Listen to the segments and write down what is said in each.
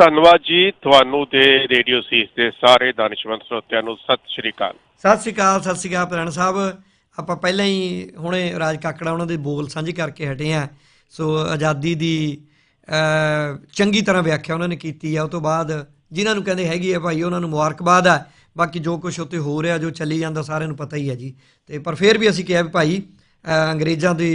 ਧੰਨਵਾਦ ਜੀ ਤੁਹਾਨੂੰ ਤੇ ਰੇਡੀਓ ਸੀਸ ਦੇ ਸਾਰੇ ਦਾਨਿਸ਼ਮੰਦ ਸਰੋਤਿਆਂ ਨੂੰ। ਸਤਿ ਸ਼੍ਰੀ ਅਕਾਲ। ਸਤਿ ਸ਼੍ਰੀ ਅਕਾਲ ਸਤਿ ਸ਼੍ਰੀ ਅਕਾਲ ਪ੍ਰਣ ਸਾਹਿਬ। ਆਪਾਂ ਪਹਿਲਾਂ ਹੀ ਹੁਣੇ ਰਾਜ ਕਾਕੜਾ ਉਹਨਾਂ ਦੇ ਬੋਲ ਸਾਂਝੇ ਕਰਕੇ ਹਟੇ ਆ ਸੋ ਆਜ਼ਾਦੀ ਦੀ ਚੰਗੀ ਤਰ੍ਹਾਂ ਵਿਆਖਿਆ ਉਹਨਾਂ ਨੇ ਕੀਤੀ ਆ। ਉਹ ਤੋਂ ਬਾਅਦ ਜਿਨ੍ਹਾਂ ਨੂੰ ਕਹਿੰਦੇ ਹੈਗੀ ਆ ਭਾਈ ਉਹਨਾਂ ਨੂੰ ਮੁਬਾਰਕਬਾਦ ਆ। ਬਾਕੀ ਜੋ ਕੁਝ ਉੱਤੇ ਹੋ ਰਿਹਾ ਜੋ ਚੱਲੀ ਜਾਂਦਾ ਸਾਰਿਆਂ ਨੂੰ ਪਤਾ ਹੀ ਹੈ ਜੀ। ਤੇ ਪਰ ਫਿਰ ਵੀ ਅਸੀਂ ਕਿਹਾ ਵੀ ਭਾਈ ਅੰਗਰੇਜ਼ਾਂ ਦੀ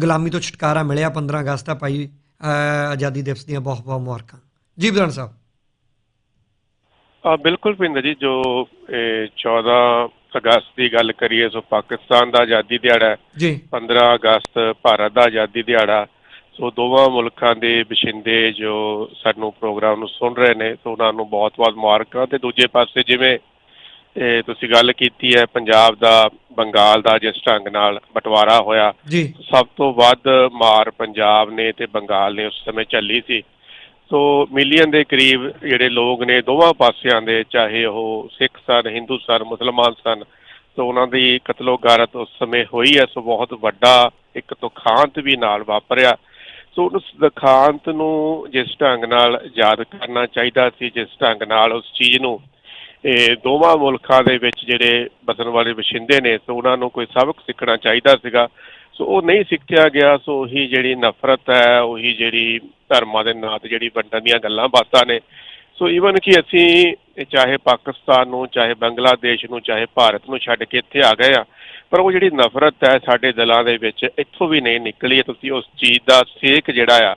ਗੁਲਾਮੀ ਤੋਂ ਛੁਟਕਾਰਾ ਮਿਲਿਆ 15 ਅਗਸਤ ਆ ਭਾਈ ਅ, ਆਜ਼ਾਦੀ ਦਿਵਸ ਦੀਆਂ ਬਹੁਤ ਬਹੁਤ ਮੁਬਾਰਕਾਂ। ਜੀ ਪ੍ਰਣ ਸਾਹਿਬ। ਆ ਬਿਲਕੁਲ ਭਿੰਦਰ ਜੀ ਜੋ ਇਹ 14 ਅਗਸਤ ਦੀ ਗੱਲ ਕਰੀਏ ਸੋ ਪਾਕਿਸਤਾਨ ਦਾ ਆਜ਼ਾਦੀ ਦਿਹਾੜਾ ਜੀ। 15 ਅਗਸਤ ਭਾਰਤ ਦਾ ਆਜ਼ਾਦੀ ਦਿਹਾੜਾ ਸੋ ਦੋਵਾਂ ਮੁਲਕਾਂ ਦੇ ਵਸਿੰਦੇ ਜੋ ਸਾਨੂੰ ਪ੍ਰੋਗਰਾਮ ਨੂੰ ਸੁਣ ਰਹੇ ਨੇ ਸੋ ਉਹਨਾਂ ਨੂੰ ਬਹੁਤ-ਬਹੁਤ ਮੁਬਾਰਕਾਂ। ਤੇ ਦੂਜੇ ਪਾਸੇ ਜਿਵੇਂ ਇਹ ਤੁਸੀਂ ਗੱਲ ਕੀਤੀ ਹੈ ਪੰਜਾਬ ਦਾ ਬੰਗਾਲ ਦਾ ਜਿਸ ਢੰਗ ਨਾਲ ਬਟਵਾਰਾ ਹੋਇਆ ਸਭ ਤੋਂ ਵੱਧ ਮਾਰ ਪੰਜਾਬ ਨੇ ਤੇ ਬੰਗਾਲ ਨੇ ਉਸ ਸਮੇਂ ਝੱਲੀ ਸੀ। ਸੋ ਮਿਲੀਅਨ ਦੇ ਕਰੀਬ ਜਿਹੜੇ ਲੋਕ ਨੇ ਦੋਵਾਂ ਪਾਸਿਆਂ ਦੇ, ਚਾਹੇ ਉਹ ਸਿੱਖ ਸਨ, ਹਿੰਦੂ ਸਨ, ਮੁਸਲਮਾਨ ਸਨ, ਸੋ ਉਹਨਾਂ ਦੀ ਕਤਲੋ ਗਾਰਤ ਉਸ ਸਮੇਂ ਹੋਈ ਹੈ, ਸੋ ਬਹੁਤ ਵੱਡਾ ਇੱਕ ਦੁਖਾਂਤ ਵੀ ਨਾਲ ਵਾਪਰਿਆ। ਸੋ ਉਸ ਦੁਖਾਂਤ ਨੂੰ ਜਿਸ ਢੰਗ ਨਾਲ ਯਾਦ ਕਰਨਾ ਚਾਹੀਦਾ ਸੀ, ਜਿਸ ਢੰਗ ਨਾਲ ਉਸ ਚੀਜ਼ ਨੂੰ, ਇਹ ਦੋਵਾਂ ਮੁਲਕਾਂ ਦੇ ਵਿੱਚ ਜਿਹੜੇ ਬਸਣ ਵਾਲੇ ਵਸਿੰਦੇ ਨੇ, ਸੋ ਉਹਨਾਂ ਨੂੰ ਕੋਈ ਸਬਕ ਸਿੱਖਣਾ ਚਾਹੀਦਾ ਸੀਗਾ। ਸੋ ਉਹ ਨਹੀਂ ਸਿੱਖਿਆ ਗਿਆ, ਸੋ ਉਹੀ ਜਿਹੜੀ ਨਫ਼ਰਤ ਹੈ, ਉਹੀ ਜਿਹੜੀ ਧਰਮਾਂ ਦੇ ਨਾਂ ਤੇ ਜਿਹੜੀ ਵੰਡਣ ਦੀਆਂ ਗੱਲਾਂ ਬਾਤਾਂ ਨੇ ਸੋ ਈਵਨ ਕਿ ਅਸੀਂ ਚਾਹੇ ਪਾਕਿਸਤਾਨ ਨੂੰ, ਚਾਹੇ ਬੰਗਲਾਦੇਸ਼ ਨੂੰ, ਚਾਹੇ ਭਾਰਤ ਨੂੰ ਛੱਡ ਕੇ ਇੱਥੇ ਆ ਗਏ ਆ ਪਰ ਉਹ ਜਿਹੜੀ ਨਫ਼ਰਤ ਹੈ ਸਾਡੇ ਦਿਲਾਂ ਦੇ ਵਿੱਚ ਇੱਥੋਂ ਵੀ ਨਹੀਂ ਨਿਕਲੀ ਹੈ। ਤੁਸੀਂ ਉਸ ਚੀਜ਼ ਦਾ ਸੇਕ ਜਿਹੜਾ ਆ,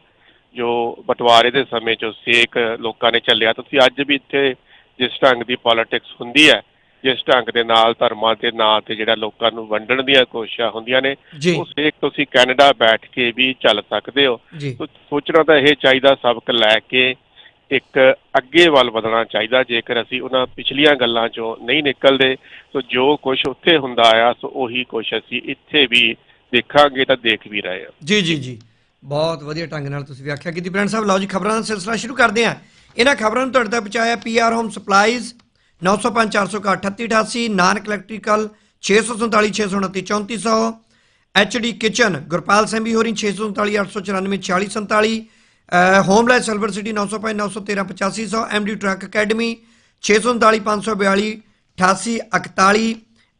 ਜੋ ਬਟਵਾਰੇ ਦੇ ਸਮੇਂ 'ਚ ਸੇਕ ਲੋਕਾਂ ਨੇ ਚੱਲਿਆ, ਤੁਸੀਂ ਅੱਜ ਵੀ ਇੱਥੇ ਜਿਸ ਢੰਗ ਦੀ ਪੋਲਿਟਿਕਸ ਹੁੰਦੀ ਹੈ ਜਿਸ ਢੰਗ ਦੇ ਨਾਲ ਧਰਮਾਂ ਦੇ ਨਾਂ ਤੇ ਜਿਹੜਾ ਲੋਕਾਂ ਨੂੰ ਵੰਡਣ ਦੀਆਂ ਕੋਸ਼ਿਸ਼ਾਂ ਹੁੰਦੀਆਂ ਨੇ ਉਸ ਇੱਕ ਤੁਸੀਂ ਕੈਨੇਡਾ ਬੈਠ ਕੇ ਵੀ ਚੱਲ ਸਕਦੇ ਹੋ। ਸੋਚਣਾ ਤਾਂ ਇਹ ਚਾਹੀਦਾ ਸਬਕ ਲੈ ਕੇ ਇੱਕ ਅੱਗੇ ਵੱਲ ਵਧਣਾ ਚਾਹੀਦਾ ਜੇਕਰ ਅਸੀਂ ਉਹਨਾਂ ਪਿਛਲੀਆਂ ਗੱਲਾਂ ਚੋਂ ਨਹੀਂ ਨਿਕਲਦੇ ਸੋ ਜੋ ਕੁਝ ਉੱਥੇ ਹੁੰਦਾ ਆ ਸੋ ਉਹੀ ਕੁਝ ਅਸੀਂ ਇੱਥੇ ਵੀ ਦੇਖਾਂਗੇ ਤਾਂ ਦੇਖ ਵੀ ਰਹੇ ਹਾਂ। ਜੀ ਜੀ ਜੀ। ਬਹੁਤ ਵਧੀਆ ਢੰਗ ਨਾਲ ਤੁਸੀਂ ਵਿਆਖਿਆ ਕੀਤੀ। ਬ੍ਰੈਂਡ ਸਾਹਿਬ ਲਓ ਜੀ ਖਬਰਾਂ ਦਾ ਸਿਲਸਿਲਾ ਸ਼ੁਰੂ ਕਰਦੇ ਹਾਂ। ਇਹਨਾਂ ਖਬਰਾਂ ਨੂੰ ਤੁਹਾਡੇ ਤੱਕ ਪਹੁੰਚਾਇਆ PR home supplies. 905-488 Nanak electrical 647 629 3400 HD kitchen, Gurpal Singh ਵੀ ਹੋਰੀ 639 894 4047 homeless silver city 905 913 8500 MD truck academy 639 542 88 41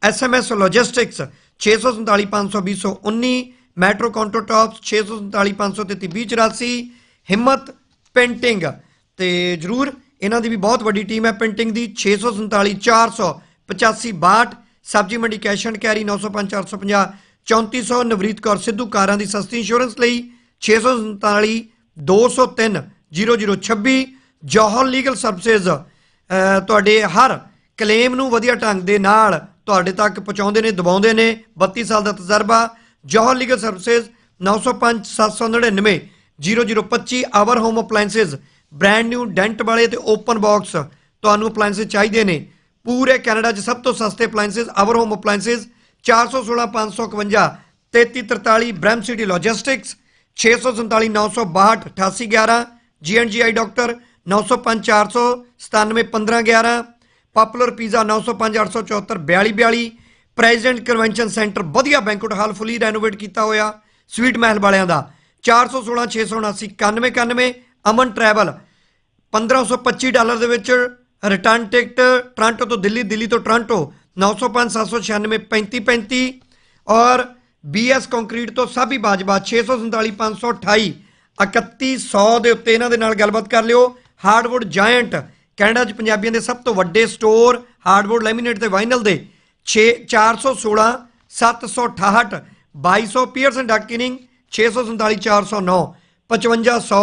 SMS logistics 647 520 19 metro counter tops 647 533 2084 ਹਿੰਮਤ ਪੇਂਟਿੰਗ, ਤੇ ਜਰੂਰ ਇਹਨਾਂ ਦੀ ਵੀ ਬਹੁਤ ਵੱਡੀ ਟੀਮ ਹੈ। Painting the 647 485 62 Sabzi Mandi cash and carry 905 450 3400 Navreet Kaur, Sidhu ਕਾਰਾਂ ਦੀ ਸਸਤੀ ਇੰਸ਼ੋਰੈਂਸ ਲਈ 647 203 0026 ਜੋਹਲ ਲੀਗਲ ਸਰਵਿਸਿਜ਼ ਤੁਹਾਡੇ ਹਰ ਕਲੇਮ ਨੂੰ ਵਧੀਆ ਢੰਗ ਦੇ ਨਾਲ ਤੁਹਾਡੇ ਤੱਕ ਪਹੁੰਚਾਉਂਦੇ ਨੇ, ਦਬਾਉਂਦੇ ਨੇ 32 ਸਾਲ ਦਾ ਤਜਰਬਾ। Johar legal services 905 799 0025 our home appliances brand new dent ਵਾਲੇ ਤੇ ਓਪਨ ਬਾਕਸ ਤੁਹਾਨੂੰ ਅਪਲਾਈਐਂਸਸ ਚਾਹੀਦੇ ਨੇ। ਪੂਰੇ ਕੈਨੇਡਾ 'ਚ ਸਭ ਤੋਂ ਸਸਤੇ appliances our home appliances 416 551 3343 Bram city logistics 647 962 8811 GNGI doctor 905 400 97 1511 popular pizza 905 874 4242 president convention centre ਵਧੀਆ ਬੈਂਕਟ ਹਾਲ ਫੁੱਲੀ ਰੈਨੋਵੇਟ ਕੀਤਾ ਹੋਇਆ ਸਵੀਟ ਮਹਿਲ ਵਾਲਿਆਂ ਦਾ 416 679 9191 ਅਮਨ ਟਰੈਵਲ 1525 ਡਾਲਰ ਦੇ ਵਿੱਚ ਰਿਟਰਨ ਟਿਕਟ ਟ੍ਰਾਂਟੋ ਤੋਂ ਦਿੱਲੀ ਦਿੱਲੀ ਤੋਂ ਟ੍ਰਾਂਟੋ 905 796 3535 ਔਰ ਬੀਐਸ ਕੰਕਰੀਟ ਤੋਂ ਸਾਬੀ ਬਾਜਵਾ 647 528 3100 ਦੇ ਉੱਤੇ ਇਹਨਾਂ ਦੇ ਨਾਲ ਗੱਲਬਾਤ ਕਰ ਲਿਓ। ਹਾਰਡਵੁੱਡ ਜਾਇੰਟ, ਕੈਨੇਡਾ 'ਚ ਪੰਜਾਬੀਆਂ ਦੇ ਸਭ ਤੋਂ ਵੱਡੇ ਸਟੋਰ, ਹਾਰਡਵੁੱਡ ਲੈਮੀਨੇਟ ਤੇ ਵਾਈਨਲ ਦੇ 6 416 768 2200 ਪੀਅਰਸਨ ਡਕਕਿਨਿੰਗ 647 409 5500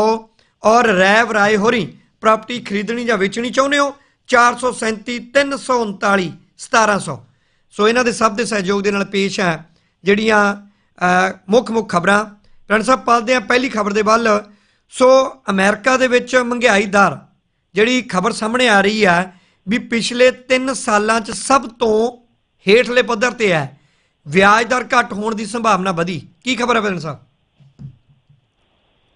ਔਰ ਰੈਵ ਰਾਏ ਹੋਰੀ ਪ੍ਰਾਪਰਟੀ ਖਰੀਦਣੀ ਜਾਂ ਵੇਚਣੀ ਚਾਹੁੰਦੇ ਹੋ 437 339 1700 ਸੋ ਇਹਨਾਂ ਦੇ ਸਭ ਦੇ ਸਹਿਯੋਗ ਦੇ ਨਾਲ ਪੇਸ਼ ਹੈ ਜਿਹੜੀਆਂ ਮੁੱਖ ਮੁੱਖ ਖਬਰਾਂ। ਰਣ ਸਾਹਿਬ, ਪਾਲਦੇ ਆ ਪਹਿਲੀ ਖਬਰ ਦੇ ਵੱਲ। ਸੋ ਅਮਰੀਕਾ ਦੇ ਵਿੱਚ ਮਹਿੰਗਾਈ ਦਰ, ਜਿਹੜੀ ਖਬਰ ਸਾਹਮਣੇ ਆ ਰਹੀ ਹੈ ਵੀ ਪਿਛਲੇ 3 ਸਾਲਾਂ 'ਚ ਸਭ ਤੋਂ ਹੇਠਲੇ ਪੱਧਰ ਤੇ ਹੈ। ਵਿਆਜ ਦਰ ਘੱਟ ਹੋਣ ਦੀ ਸੰਭਾਵਨਾ ਵਧੀ। ਕੀ ਖਬਰ ਹੈ ਬਰਨ ਸਾਹਿਬ?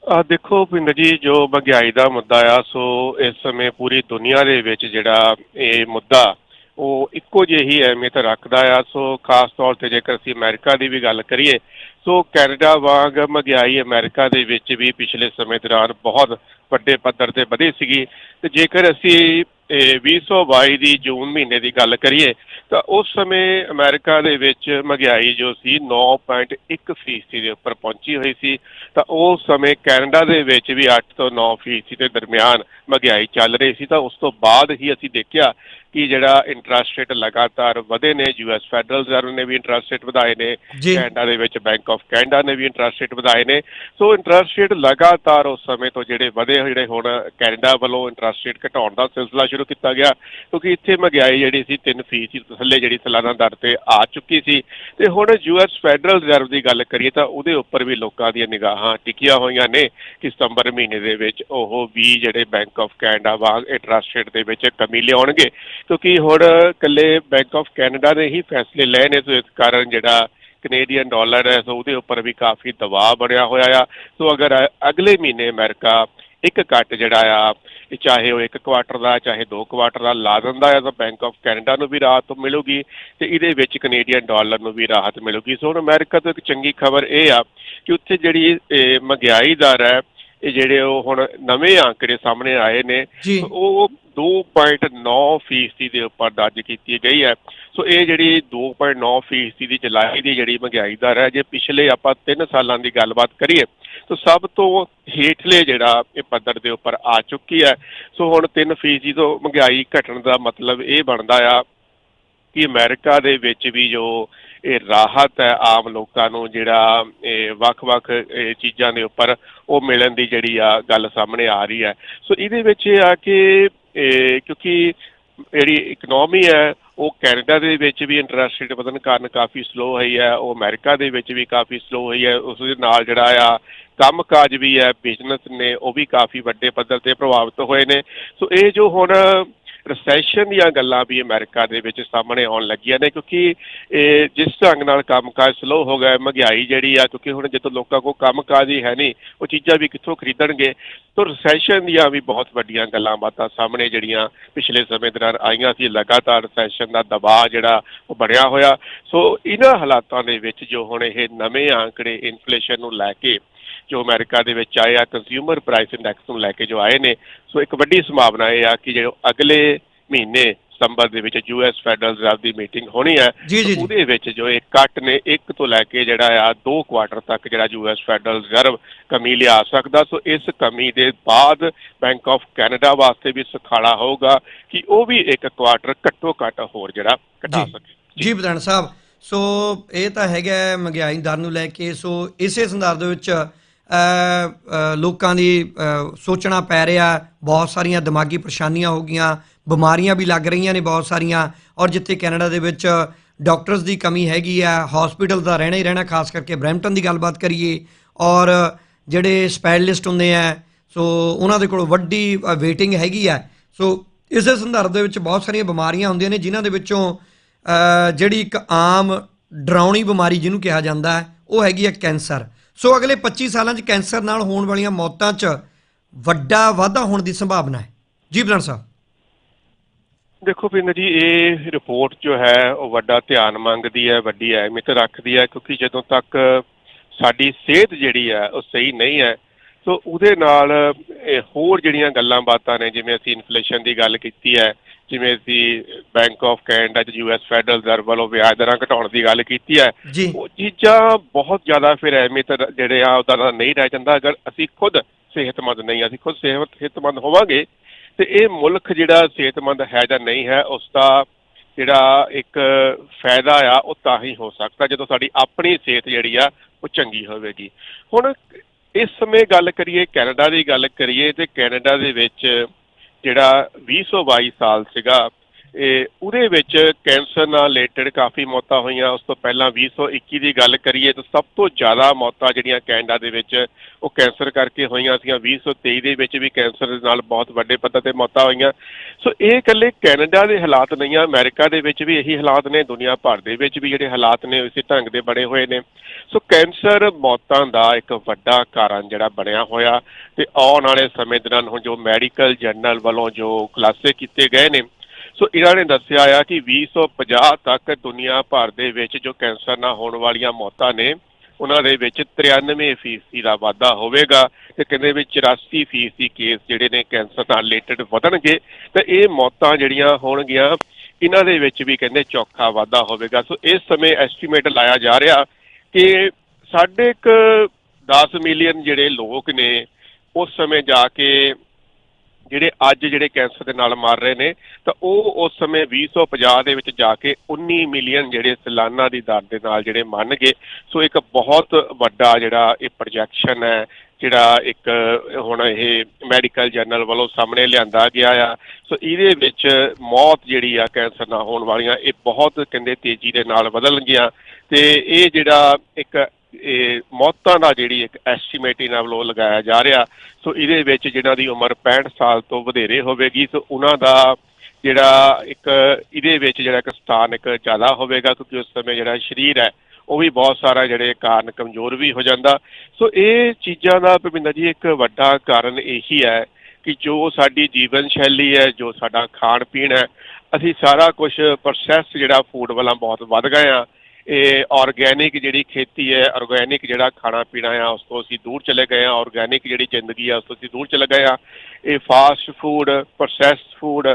ਆ ਦੇਖੋ ਭਿੰਦਰ ਜੀ, ਜੋ ਮਹਿੰਗਾਈ ਦਾ ਮੁੱਦਾ ਆ, ਸੋ ਇਸ ਸਮੇਂ ਪੂਰੀ ਦੁਨੀਆ ਦੇ ਵਿੱਚ ਜਿਹੜਾ ਇਹ ਮੁੱਦਾ, ਉਹ ਇੱਕੋ ਜਿਹੀ ਅਹਿਮੀਅਤ ਰੱਖਦਾ ਆ। ਸੋ ਖਾਸ ਤੌਰ ਤੇ ਜੇਕਰ ਅਸੀਂ ਅਮਰੀਕਾ ਦੀ ਵੀ ਗੱਲ ਕਰੀਏ, ਸੋ ਕੈਨੇਡਾ ਵਾਂਗ ਮਹਿੰਗਾਈ ਅਮਰੀਕਾ ਦੇ ਵਿੱਚ ਵੀ ਪਿਛਲੇ ਸਮੇਂ ਦੌਰਾਨ ਬਹੁਤ ਵੱਡੇ ਪੱਧਰ ਤੇ ਵਧੀ ਸੀਗੀ। ਤੇ ਜੇਕਰ ਅਸੀਂ 2022 ਦੀ ਜੂਨ ਮਹੀਨੇ ਦੀ ਗੱਲ ਕਰੀਏ ਤਾਂ ਉਸ ਸਮੇਂ ਅਮਰੀਕਾ ਦੇ ਵਿੱਚ ਮਹਿੰਗਾਈ ਜੋ ਸੀ 9.1 ਫੀਸਦੀ ਦੇ ਉੱਪਰ ਪਹੁੰਚੀ ਹੋਈ ਸੀ ਤਾਂ ਉਸ ਸਮੇਂ ਕੈਨੇਡਾ ਦੇ ਵਿੱਚ ਵੀ 8 ਤੋਂ 9 ਫੀਸਦੀ ਦੇ ਦਰਮਿਆਨ ਮਹਿੰਗਾਈ ਚੱਲ ਰਹੀ ਸੀ ਤਾਂ ਉਸ ਤੋਂ ਬਾਅਦ ਹੀ ਅਸੀਂ ਦੇਖਿਆ ਕਿ ਜਿਹੜਾ ਇੰਟਰਸਟ ਰੇਟ ਲਗਾਤਾਰ ਵਧੇ ਨੇ ਯੂਐਸ ਫੈਡਰਲ ਰਿਜ਼ਰਵ ਨੇ ਵੀ ਇੰਟਰਸਟ ਰੇਟ ਵਧਾਏ ਨੇ ਕੈਨੇਡਾ ਦੇ ਵਿੱਚ ਬੈਂਕ ਆਫ ਕੈਨੇਡਾ ਨੇ ਵੀ ਇੰਟਰਸਟ ਰੇਟ ਵਧਾਏ ਨੇ ਸੋ ਇੰਟਰਸਟ ਰੇਟ ਲਗਾਤਾਰ ਉਸ ਸਮੇਂ ਤੋਂ ਜਿਹੜੇ ਵਧੇ ਜਿਹੜੇ ਹੁਣ ਕੈਨੇਡਾ ਵੱਲੋਂ ਇੰਟਰਸਟ ਰੇਟ ਘਟਾਉਣ ਦਾ ਸਿਲਸਿਲਾ ਸ਼ੁਰੂ ਕੀਤਾ ਗਿਆ, ਕਿਉਂਕਿ ਇੱਥੇ ਮਹਿੰਗਾਈ ਜਿਹੜੀ ਸੀ 3 ਫੀਸਦੀ ਥੱਲੇ ਜਿਹੜੀ ਸਾਲਾਨਾ ਦਰ ਤੇ ਆ ਚੁੱਕੀ ਸੀ। ਤੇ ਹੁਣ ਯੂਐਸ ਫੈਡਰਲ ਰਿਜ਼ਰਵ ਦੀ ਗੱਲ ਕਰੀਏ ਤਾਂ ਉਹਦੇ ਉੱਪਰ ਵੀ ਲੋਕਾਂ ਦੀਆਂ ਨਿਗਾਹਾਂ ਟਿਕੀਆਂ ਹੋਈਆਂ ਨੇ ਕਿ ਸਤੰਬਰ ਮਹੀਨੇ ਦੇ ਵਿੱਚ ਉਹ ਵੀ ਜਿਹੜੇ ਬੈਂਕ ਆਫ ਕੈਨੇਡਾ ਵਾਂਗ ਇੰਟਰਸਟ ਰੇਟ ਦੇ ਵਿੱਚ ਕਮੀ ਲਿਆਉਣਗੇ। ਕਿਉਂਕਿ ਹੁਣ ਇਕੱਲੇ ਬੈਂਕ ਆਫ ਕੈਨੇਡਾ ਨੇ ਹੀ ਫੈਸਲੇ ਲਏ ਨੇ ਸੋ ਇਸ ਕਾਰਨ ਜਿਹੜਾ ਕੈਨੇਡੀਅਨ ਡਾਲਰ ਹੈ, ਸੋ ਉਹਦੇ ਉੱਪਰ ਵੀ ਕਾਫੀ ਦਬਾਅ ਬਣਿਆ ਹੋਇਆ ਆ। ਸੋ ਅਗਰ ਅਗਲੇ ਮਹੀਨੇ ਅਮਰੀਕਾ ਇੱਕ ਕੱਟ ਜਿਹੜਾ ਆ ਇਹ ਚਾਹੇ ਉਹ ਇੱਕ ਕੁਆਟਰ ਦਾ ਚਾਹੇ ਦੋ ਕੁਆਟਰ ਦਾ ਲਾ ਦਿੰਦਾ ਹੈ ਤਾਂ ਬੈਂਕ ਆਫ ਕੈਨੇਡਾ ਨੂੰ ਵੀ ਰਾਹਤ ਮਿਲੂਗੀ ਤੇ ਇਹਦੇ ਵਿੱਚ ਕੈਨੇਡੀਅਨ ਡਾਲਰ ਨੂੰ ਵੀ ਰਾਹਤ ਮਿਲੂਗੀ। ਸੋ ਹੁਣ ਅਮਰੀਕਾ ਤੋਂ ਇੱਕ ਚੰਗੀ ਖਬਰ ਇਹ ਆ ਕਿ ਉੱਥੇ ਜਿਹੜੀ ਮਹਿੰਗਾਈ ਦਰ ਹੈ ਇਹ ਜਿਹੜੇ ਉਹ ਹੁਣ ਨਵੇਂ ਆંકੜੇ ਸਾਹਮਣੇ ਆਏ ਨੇ ਉਹ 2.9 ਫੀਸਦੀ ਦੇ ਉੱਪਰ ਦਰਜ ਕੀਤੀ ਗਈ ਹੈ। ਸੋ ਇਹ ਜਿਹੜੀ 2.9 ਫੀਸਦੀ ਦੀ ਜੁਲਾਈ ਦੀ ਜਿਹੜੀ ਮਹਿੰਗਾਈ ਦਰ ਹੈ ਜੇ ਪਿਛਲੇ ਆਪਾਂ 3 ਸਾਲਾਂ ਦੀ ਗੱਲਬਾਤ ਕਰੀਏ ਤਾਂ ਸਭ ਤੋਂ ਹੇਠਲੇ ਜਿਹੜਾ ਇਹ ਪੱਧਰ ਦੇ ਉੱਪਰ ਆ ਚੁੱਕੀ ਹੈ। ਸੋ ਹੁਣ 3 ਫੀਸਦੀ ਤੋਂ ਮਹਿੰਗਾਈ ਘਟਣ ਦਾ ਮਤਲਬ ਇਹ ਬਣਦਾ ਆ ਕਿ ਅਮਰੀਕਾ ਦੇ ਵਿੱਚ ਵੀ ਜੋ ਇਹ ਰਾਹਤ ਹੈ ਆਮ ਲੋਕਾਂ ਨੂੰ ਜਿਹੜਾ ਇਹ ਵੱਖ-ਵੱਖ ਚੀਜ਼ਾਂ ਦੇ ਉੱਪਰ ਉਹ ਮਿਲਣ ਦੀ ਜਿਹੜੀ ਆ ਗੱਲ ਸਾਹਮਣੇ ਆ ਰਹੀ ਹੈ। ਸੋ ਇਹਦੇ ਵਿੱਚ ਇਹ ਆ ਕਿ ਕਿਉਂਕਿ ਜਿਹੜੀ ਇਕਨੋਮੀ ਹੈ, ਉਹ ਕੈਨੇਡਾ ਦੇ ਵਿੱਚ ਵੀ ਇੰਟਰਸਟ ਰੇਟ ਵਧਣ ਕਾਰਨ ਕਾਫੀ ਸਲੋ ਹੋਈ ਹੈ, ਉਹ ਅਮਰੀਕਾ ਦੇ ਵਿੱਚ ਵੀ ਕਾਫੀ ਸਲੋ ਹੋਈ ਹੈ ਉਸ ਦੇ ਨਾਲ ਜਿਹੜਾ ਆ ਕੰਮਕਾਜ ਵੀ ਹੈ ਬਿਜ਼ਨਸ ਨੇ, ਉਹ ਵੀ ਕਾਫੀ ਵੱਡੇ ਪੱਧਰ ਤੇ ਪ੍ਰਭਾਵਿਤ ਹੋਏ ਨੇ। ਸੋ ਇਹ ਜੋ ਹੁਣ ਰਿਸੈਸ਼ਨ ਦੀਆਂ ਗੱਲਾਂ ਵੀ ਅਮਰੀਕਾ ਦੇ ਵਿੱਚ ਸਾਹਮਣੇ ਆਉਣ ਲੱਗੀਆਂ ਨੇ, ਕਿਉਂਕਿ ਇਹ ਜਿਸ ਢੰਗ ਨਾਲ ਕੰਮਕਾਜ ਸਲੋ ਹੋ ਗਿਆ, ਮਹਿੰਗਾਈ ਜਿਹੜੀ ਆ, ਕਿਉਂਕਿ ਹੁਣ ਜਦੋਂ ਲੋਕਾਂ ਕੋਲ ਕੰਮਕਾਜ ਹੀ ਹੈ ਨਹੀਂ, ਉਹ ਚੀਜ਼ਾਂ ਵੀ ਕਿੱਥੋਂ ਖਰੀਦਣਗੇ? ਤਾਂ ਰਿਸੈਸ਼ਨ ਦੀਆਂ ਵੀ ਬਹੁਤ ਵੱਡੀਆਂ ਗੱਲਾਂ ਬਾਤਾਂ ਸਾਹਮਣੇ ਜਿਹੜੀਆਂ ਪਿਛਲੇ ਸਮੇਂ ਦੌਰਾਨ ਆਈਆਂ ਸੀ, ਲਗਾਤਾਰ ਰਿਸੈਸ਼ਨ ਦਾ ਦਬਾਅ ਜਿਹੜਾ, ਉਹ ਬਣਿਆ ਹੋਇਆ। ਸੋ ਇਹਨਾਂ ਹਾਲਾਤਾਂ ਦੇ ਵਿੱਚ ਜੋ ਹੁਣ ਇਹ ਨਵੇਂ ਆંકੜੇ ਇਨਫਲੇਸ਼ਨ ਨੂੰ ਲੈ ਕੇ ਜੋ ਅਮਰੀਕਾ ਦੇ ਵਿੱਚ ਆਏ ਆ ਕੰਜ਼ਿਊਮਰ ਪ੍ਰਾਈਸ ਇੰਡੈਕਸ ਨੂੰ ਲੈ ਕੇ ਜੋ ਆਏ ਨੇ ਸੋ ਇੱਕ ਵੱਡੀ ਸੰਭਾਵਨਾ ਇਹ ਆ ਕਿ ਜੋ ਅਗਲੇ ਮਹੀਨੇ ਸਤੰਬਰ ਦੇ ਵਿੱਚ ਯੂਐਸ ਫੈਡਰਲ ਰਿਜ਼ਰਵ ਦੀ ਮੀਟਿੰਗ ਹੋਣੀ ਹੈ ਉਹਦੇ ਵਿੱਚ ਜੋ ਇਹ ਕੱਟ ਨੇ ਇੱਕ ਤੋਂ ਲੈ ਕੇ ਜਿਹੜਾ ਆ ਦੋ ਕੁਆਟਰ ਤੱਕ ਜਿਹੜਾ ਯੂਐਸ ਫੈਡਰਲ ਰਿਜ਼ਰਵ ਕਮੀ ਲਿਆ ਸਕਦਾ ਸੋ ਇਸ ਕਮੀ ਦੇ ਬਾਅਦ ਬੈਂਕ ਆਫ ਕੈਨੇਡਾ ਵਾਸਤੇ ਵੀ ਸੁਖਾਲਾ ਹੋਊਗਾ ਕਿ ਉਹ ਵੀ ਇੱਕ ਕੁਆਟਰ ਘੱਟੋ ਘੱਟ ਹੋਰ ਜਿਹੜਾ ਘਟਾ। ਸਕੇ ਜੀ ਵਿਧਾਨ ਸਾਹਿਬ ਸੋ ਇਹ ਤਾਂ ਹੈਗਾ ਮਹਿੰਗਾਈ ਦਰ ਨੂੰ ਲੈ ਕੇ ਸੋ ਇਸੇ ਸੰਦਰਭ ਦੇ ਵਿੱਚ ਲੋਕਾਂ ਦੀ ਸੋਚਣਾ ਪੈ ਰਿਹਾ ਬਹੁਤ ਸਾਰੀਆਂ ਦਿਮਾਗੀ ਪਰੇਸ਼ਾਨੀਆਂ ਹੋ ਗਈਆਂ। ਬਿਮਾਰੀਆਂ ਵੀ ਲੱਗ ਰਹੀਆਂ ਨੇ ਬਹੁਤ ਸਾਰੀਆਂ। ਔਰ ਜਿੱਥੇ ਕੈਨੇਡਾ ਦੇ ਵਿੱਚ ਡਾਕਟਰਸ ਦੀ ਕਮੀ ਹੈਗੀ ਆ ਹਸਪੀਟਲ ਦਾ ਰਹਿਣਾ ਹੀ ਰਹਿਣਾ, ਖਾਸ ਕਰਕੇ ਬਰੈਂਪਟਨ ਦੀ ਗੱਲਬਾਤ ਕਰੀਏ। ਔਰ ਜਿਹੜੇ ਸਪੈਸ਼ਲਿਸਟ ਹੁੰਦੇ ਆ, ਸੋ ਉਹਨਾਂ ਦੇ ਕੋਲ ਵੱਡੀ ਵੇਟਿੰਗ ਹੈਗੀ ਆ ਸੋ ਇਸੇ ਸੰਦਰਭ ਦੇ ਵਿੱਚ ਬਹੁਤ ਸਾਰੀਆਂ ਬਿਮਾਰੀਆਂ ਹੁੰਦੀਆਂ ਨੇ, ਜਿਨ੍ਹਾਂ ਦੇ ਵਿੱਚੋਂ ਜਿਹੜੀ ਇੱਕ ਆਮ ਡਰਾਉਣੀ ਬਿਮਾਰੀ ਜਿਹਨੂੰ ਕਿਹਾ ਜਾਂਦਾ ਹੈ, ਉਹ ਹੈਗੀ ਹੈ ਕੈਂਸਰ। ਸੋ ਅਗਲੇ 25 ਸਾਲਾਂ 'ਚ ਕੈਂਸਰ ਨਾਲ ਹੋਣ ਵਾਲੀਆਂ ਮੌਤਾਂ 'ਚ ਵੱਡਾ ਵਾਧਾ ਹੋਣ ਦੀ ਸੰਭਾਵਨਾ ਹੈ। ਜੀ ਬਲਨ ਸਾਹਿਬ। ਦੇਖੋ ਪਿੰਡ ਜੀ, ਇਹ ਰਿਪੋਰਟ ਜੋ ਹੈ, ਉਹ ਵੱਡਾ ਧਿਆਨ ਮੰਗਦੀ ਹੈ, ਵੱਡੀ ਅਹਿਮੀਅਤ ਰੱਖਦੀ ਹੈ, ਕਿਉਂਕਿ ਜਦੋਂ ਤੱਕ ਸਾਡੀ ਸਿਹਤ ਜਿਹੜੀ ਹੈ, ਉਹ ਸਹੀ ਨਹੀਂ ਹੈ, ਸੋ ਉਹਦੇ ਨਾਲ ਇਹ ਹੋਰ ਜਿਹੜੀਆਂ ਗੱਲਾਂ ਬਾਤਾਂ ਨੇ, ਜਿਵੇਂ ਅਸੀਂ ਇਨਫਲੇਸ਼ਨ ਦੀ ਗੱਲ ਕੀਤੀ ਹੈ ਜਿਵੇਂ ਅਸੀਂ ਬੈਂਕ ਆਫ ਕੈਨੇਡਾ ਚ ਯੂਐਸ ਫੈਡਰਲ ਰਿਜ਼ਰਵ ਵੱਲੋਂ ਵਿਆਜ ਦਰਾਂ ਘਟਾਉਣ ਦੀ ਗੱਲ ਕੀਤੀ ਹੈ ਜੀ। ਉਹ ਚੀਜ਼ਾਂ ਬਹੁਤ ਜ਼ਿਆਦਾ ਫਿਰ ਅਹਿਮੀਅਤ ਰ- ਜਿਹੜੇ ਆ ਉਹਦਾ ਨਹੀਂ ਰਹਿ ਜਾਂਦਾ। ਅਗਰ ਅਸੀਂ ਖੁਦ ਸਿਹਤਮੰਦ ਨਹੀਂ ਅਸੀਂ ਖੁਦ ਸਿਹਤ ਸਿਹਤਮੰਦ ਹੋਵਾਂਗੇ ਤੇ ਇਹ ਮੁਲਕ ਜਿਹੜਾ ਸਿਹਤਮੰਦ ਹੈ ਜਾਂ ਨਹੀਂ ਹੈ ਉਸ ਦਾ ਜਿਹੜਾ ਇੱਕ ਫਾਇਦਾ ਆ ਉਹ ਤਾਂ ਹੀ ਹੋ ਸਕਦਾ ਜਦੋਂ ਸਾਡੀ ਆਪਣੀ ਸਿਹਤ ਜਿਹੜੀ ਆ ਉਹ ਚੰਗੀ ਹੋਵੇਗੀ। ਹੁਣ ਇਸ ਸਮੇਂ ਗੱਲ ਕਰੀਏ ਕੈਨੇਡਾ ਦੀ ਗੱਲ ਕਰੀਏ ਤੇ ਕੈਨੇਡਾ ਦੇ ਵਿੱਚ ਜਿਹੜਾ 2022 ਸਾਲ ਸੀਗਾ ਇਹ ਉਹਦੇ ਵਿੱਚ ਕੈਂਸਰ ਨਾਲ ਰਿਲੇਟਡ ਕਾਫੀ ਮੌਤਾਂ ਹੋਈਆਂ। ਉਸ ਤੋਂ ਪਹਿਲਾਂ 2021 ਦੀ ਗੱਲ ਕਰੀਏ ਤਾਂ ਸਭ ਤੋਂ ਜ਼ਿਆਦਾ ਮੌਤਾਂ ਜਿਹੜੀਆਂ ਕੈਨੇਡਾ ਦੇ ਵਿੱਚ ਉਹ ਕੈਂਸਰ ਕਰਕੇ ਹੋਈਆਂ ਸੀਗੀਆਂ। 2023 ਦੇ ਵਿੱਚ ਵੀ ਕੈਂਸਰ ਦੇ ਨਾਲ ਬਹੁਤ ਵੱਡੇ ਪੱਧਰ ਤੇ ਮੌਤਾਂ ਹੋਈਆਂ। ਸੋ ਇਹ ਇਕੱਲੇ ਕੈਨੇਡਾ ਦੇ ਹਾਲਾਤ ਨਹੀਂ ਆ, ਅਮਰੀਕਾ ਦੇ ਵਿੱਚ ਵੀ ਇਹੀ ਹਾਲਾਤ ਨੇ, ਦੁਨੀਆ ਭਰ ਦੇ ਵਿੱਚ ਵੀ ਜਿਹੜੇ ਹਾਲਾਤ ਨੇ ਇਸੇ ਢੰਗ ਦੇ ਬਣੇ ਹੋਏ ਨੇ। ਸੋ ਕੈਂਸਰ ਮੌਤਾਂ ਦਾ ਇੱਕ ਵੱਡਾ ਕਾਰਨ ਜਿਹੜਾ ਬਣਿਆ ਹੋਇਆ ਤੇ ਆਉਣ ਵਾਲੇ ਸਮੇਂ ਦੌਰਾਨ ਹੁਣ ਜੋ ਮੈਡੀਕਲ ਜਰਨਲ ਵੱਲੋਂ ਜੋ ਖੁਲਾਸੇ ਕੀਤੇ ਗਏ ਨੇ ਸੋ ਇਹਨਾਂ ਨੇ ਦੱਸਿਆ ਆ ਕਿ 2050 ਤੱਕ ਦੁਨੀਆ ਭਰ ਦੇ ਵਿੱਚ ਜੋ ਕੈਂਸਰ ਨਾਲ ਹੋਣ ਵਾਲੀਆਂ ਮੌਤਾਂ ਨੇ, ਉਹਨਾਂ ਦੇ ਵਿੱਚ 93 ਫੀਸਦੀ ਦਾ ਵਾਧਾ ਹੋਵੇਗਾ ਤੇ ਕਹਿੰਦੇ ਵੀ 84 ਫੀਸਦੀ ਕੇਸ ਜਿਹੜੇ ਨੇ ਕੈਂਸਰ ਨਾਲ ਰਿਲੇਟਡ ਵਧਣਗੇ ਤੇ ਇਹ ਮੌਤਾਂ ਜਿਹੜੀਆਂ ਹੋਣਗੀਆਂ, ਇਹਨਾਂ ਦੇ ਵਿੱਚ ਵੀ ਕਹਿੰਦੇ ਚੌਖਾ ਵਾਧਾ ਹੋਵੇਗਾ। ਸੋ ਇਸ ਸਮੇਂ ਐਸਟੀਮੇਟ ਲਾਇਆ ਜਾ ਰਿਹਾ ਕਿ ਸਾਢੇ ਕੁ 10 ਮਿਲੀਅਨ ਜਿਹੜੇ ਲੋਕ ਨੇ, ਉਸ ਸਮੇਂ ਜਾ ਕੇ ਜਿਹੜੇ ਅੱਜ ਜਿਹੜੇ ਕੈਂਸਰ ਦੇ ਨਾਲ ਮਰ ਰਹੇ ਨੇ, ਤਾਂ ਉਹ ਉਸ ਸਮੇਂ 2050 ਦੇ ਵਿੱਚ ਜਾ ਕੇ 19 ਮਿਲੀਅਨ ਜਿਹੜੇ ਸਾਲਾਨਾ ਦੀ ਦਰ ਦੇ ਨਾਲ ਜਿਹੜੇ ਮੰਨ ਗਏ। ਸੋ ਇੱਕ ਬਹੁਤ ਵੱਡਾ ਜਿਹੜਾ ਇਹ ਪ੍ਰੋਜੈਕਸ਼ਨ ਹੈ, ਜਿਹੜਾ ਇੱਕ ਹੁਣ ਇਹ ਮੈਡੀਕਲ ਜਰਨਲ ਵੱਲੋਂ ਸਾਹਮਣੇ ਲਿਆਂਦਾ ਗਿਆ ਆ। ਸੋ ਇਹਦੇ ਵਿੱਚ ਮੌਤ ਜਿਹੜੀ ਆ ਕੈਂਸਰ ਨਾਲ ਹੋਣ ਵਾਲੀਆਂ, ਇਹ ਬਹੁਤ ਕਹਿੰਦੇ ਤੇਜ਼ੀ ਦੇ ਨਾਲ ਵਧਣਗੀਆਂ। ਤੇ ਇਹ ਜਿਹੜਾ ਇੱਕ ਇਹ ਮੌਤਾਂ ਦਾ ਜਿਹੜੀ ਇੱਕ ਐਸਟੀਮੇਟ ਇਹਨਾਂ ਵੱਲੋਂ ਲਗਾਇਆ ਜਾ ਰਿਹਾ। ਸੋ ਇਹਦੇ ਵਿੱਚ ਜਿਨ੍ਹਾਂ ਦੀ ਉਮਰ 65 ਸਾਲ ਤੋਂ ਵਧੇਰੇ ਹੋਵੇਗੀ, ਸੋ ਉਹਨਾਂ ਦਾ ਜਿਹੜਾ ਇੱਕ, ਇਹਦੇ ਵਿੱਚ ਜਿਹੜਾ ਇੱਕ ਸਥਾਨ ਇੱਕ ਜ਼ਿਆਦਾ ਹੋਵੇਗਾ, ਕਿਉਂਕਿ ਉਸ ਸਮੇਂ ਜਿਹੜਾ ਸਰੀਰ ਹੈ, ਉਹ ਵੀ ਬਹੁਤ ਸਾਰਾ ਜਿਹੜੇ ਕਾਰਨ ਕਮਜ਼ੋਰ ਵੀ ਹੋ ਜਾਂਦਾ। ਸੋ ਇਹ ਚੀਜ਼ਾਂ ਦਾ ਭਵਿੰਦਰ ਜੀ, ਇੱਕ ਵੱਡਾ ਕਾਰਨ ਇਹੀ ਹੈ ਕਿ ਜੋ ਸਾਡੀ ਜੀਵਨ ਸ਼ੈਲੀ ਹੈ, ਜੋ ਸਾਡਾ ਖਾਣ ਪੀਣ ਹੈ, ਅਸੀਂ ਸਾਰਾ ਕੁਝ ਪ੍ਰੋਸੈਸ ਜਿਹੜਾ ਫੂਡ ਵਾਲਾ ਬਹੁਤ ਵੱਧ ਗਏ ਆ ਇਹ ਆਰਗੇਨਿਕ ਜਿਹੜੀ ਖੇਤੀ ਹੈ ਆਰਗੇਨਿਕ ਜਿਹੜਾ ਖਾਣਾ ਪੀਣਾ ਆ, ਉਸ ਤੋਂ ਅਸੀਂ ਦੂਰ ਚਲੇ ਗਏ ਆ ਆਰਗੇਨਿਕ ਜਿਹੜੀ ਜ਼ਿੰਦਗੀ ਆ, ਉਸ ਤੋਂ ਅਸੀਂ ਦੂਰ ਚਲੇ ਗਏ ਆ। ਇਹ ਫਾਸਟ ਫੂਡ ਪ੍ਰੋਸੈਸਡ ਫੂਡ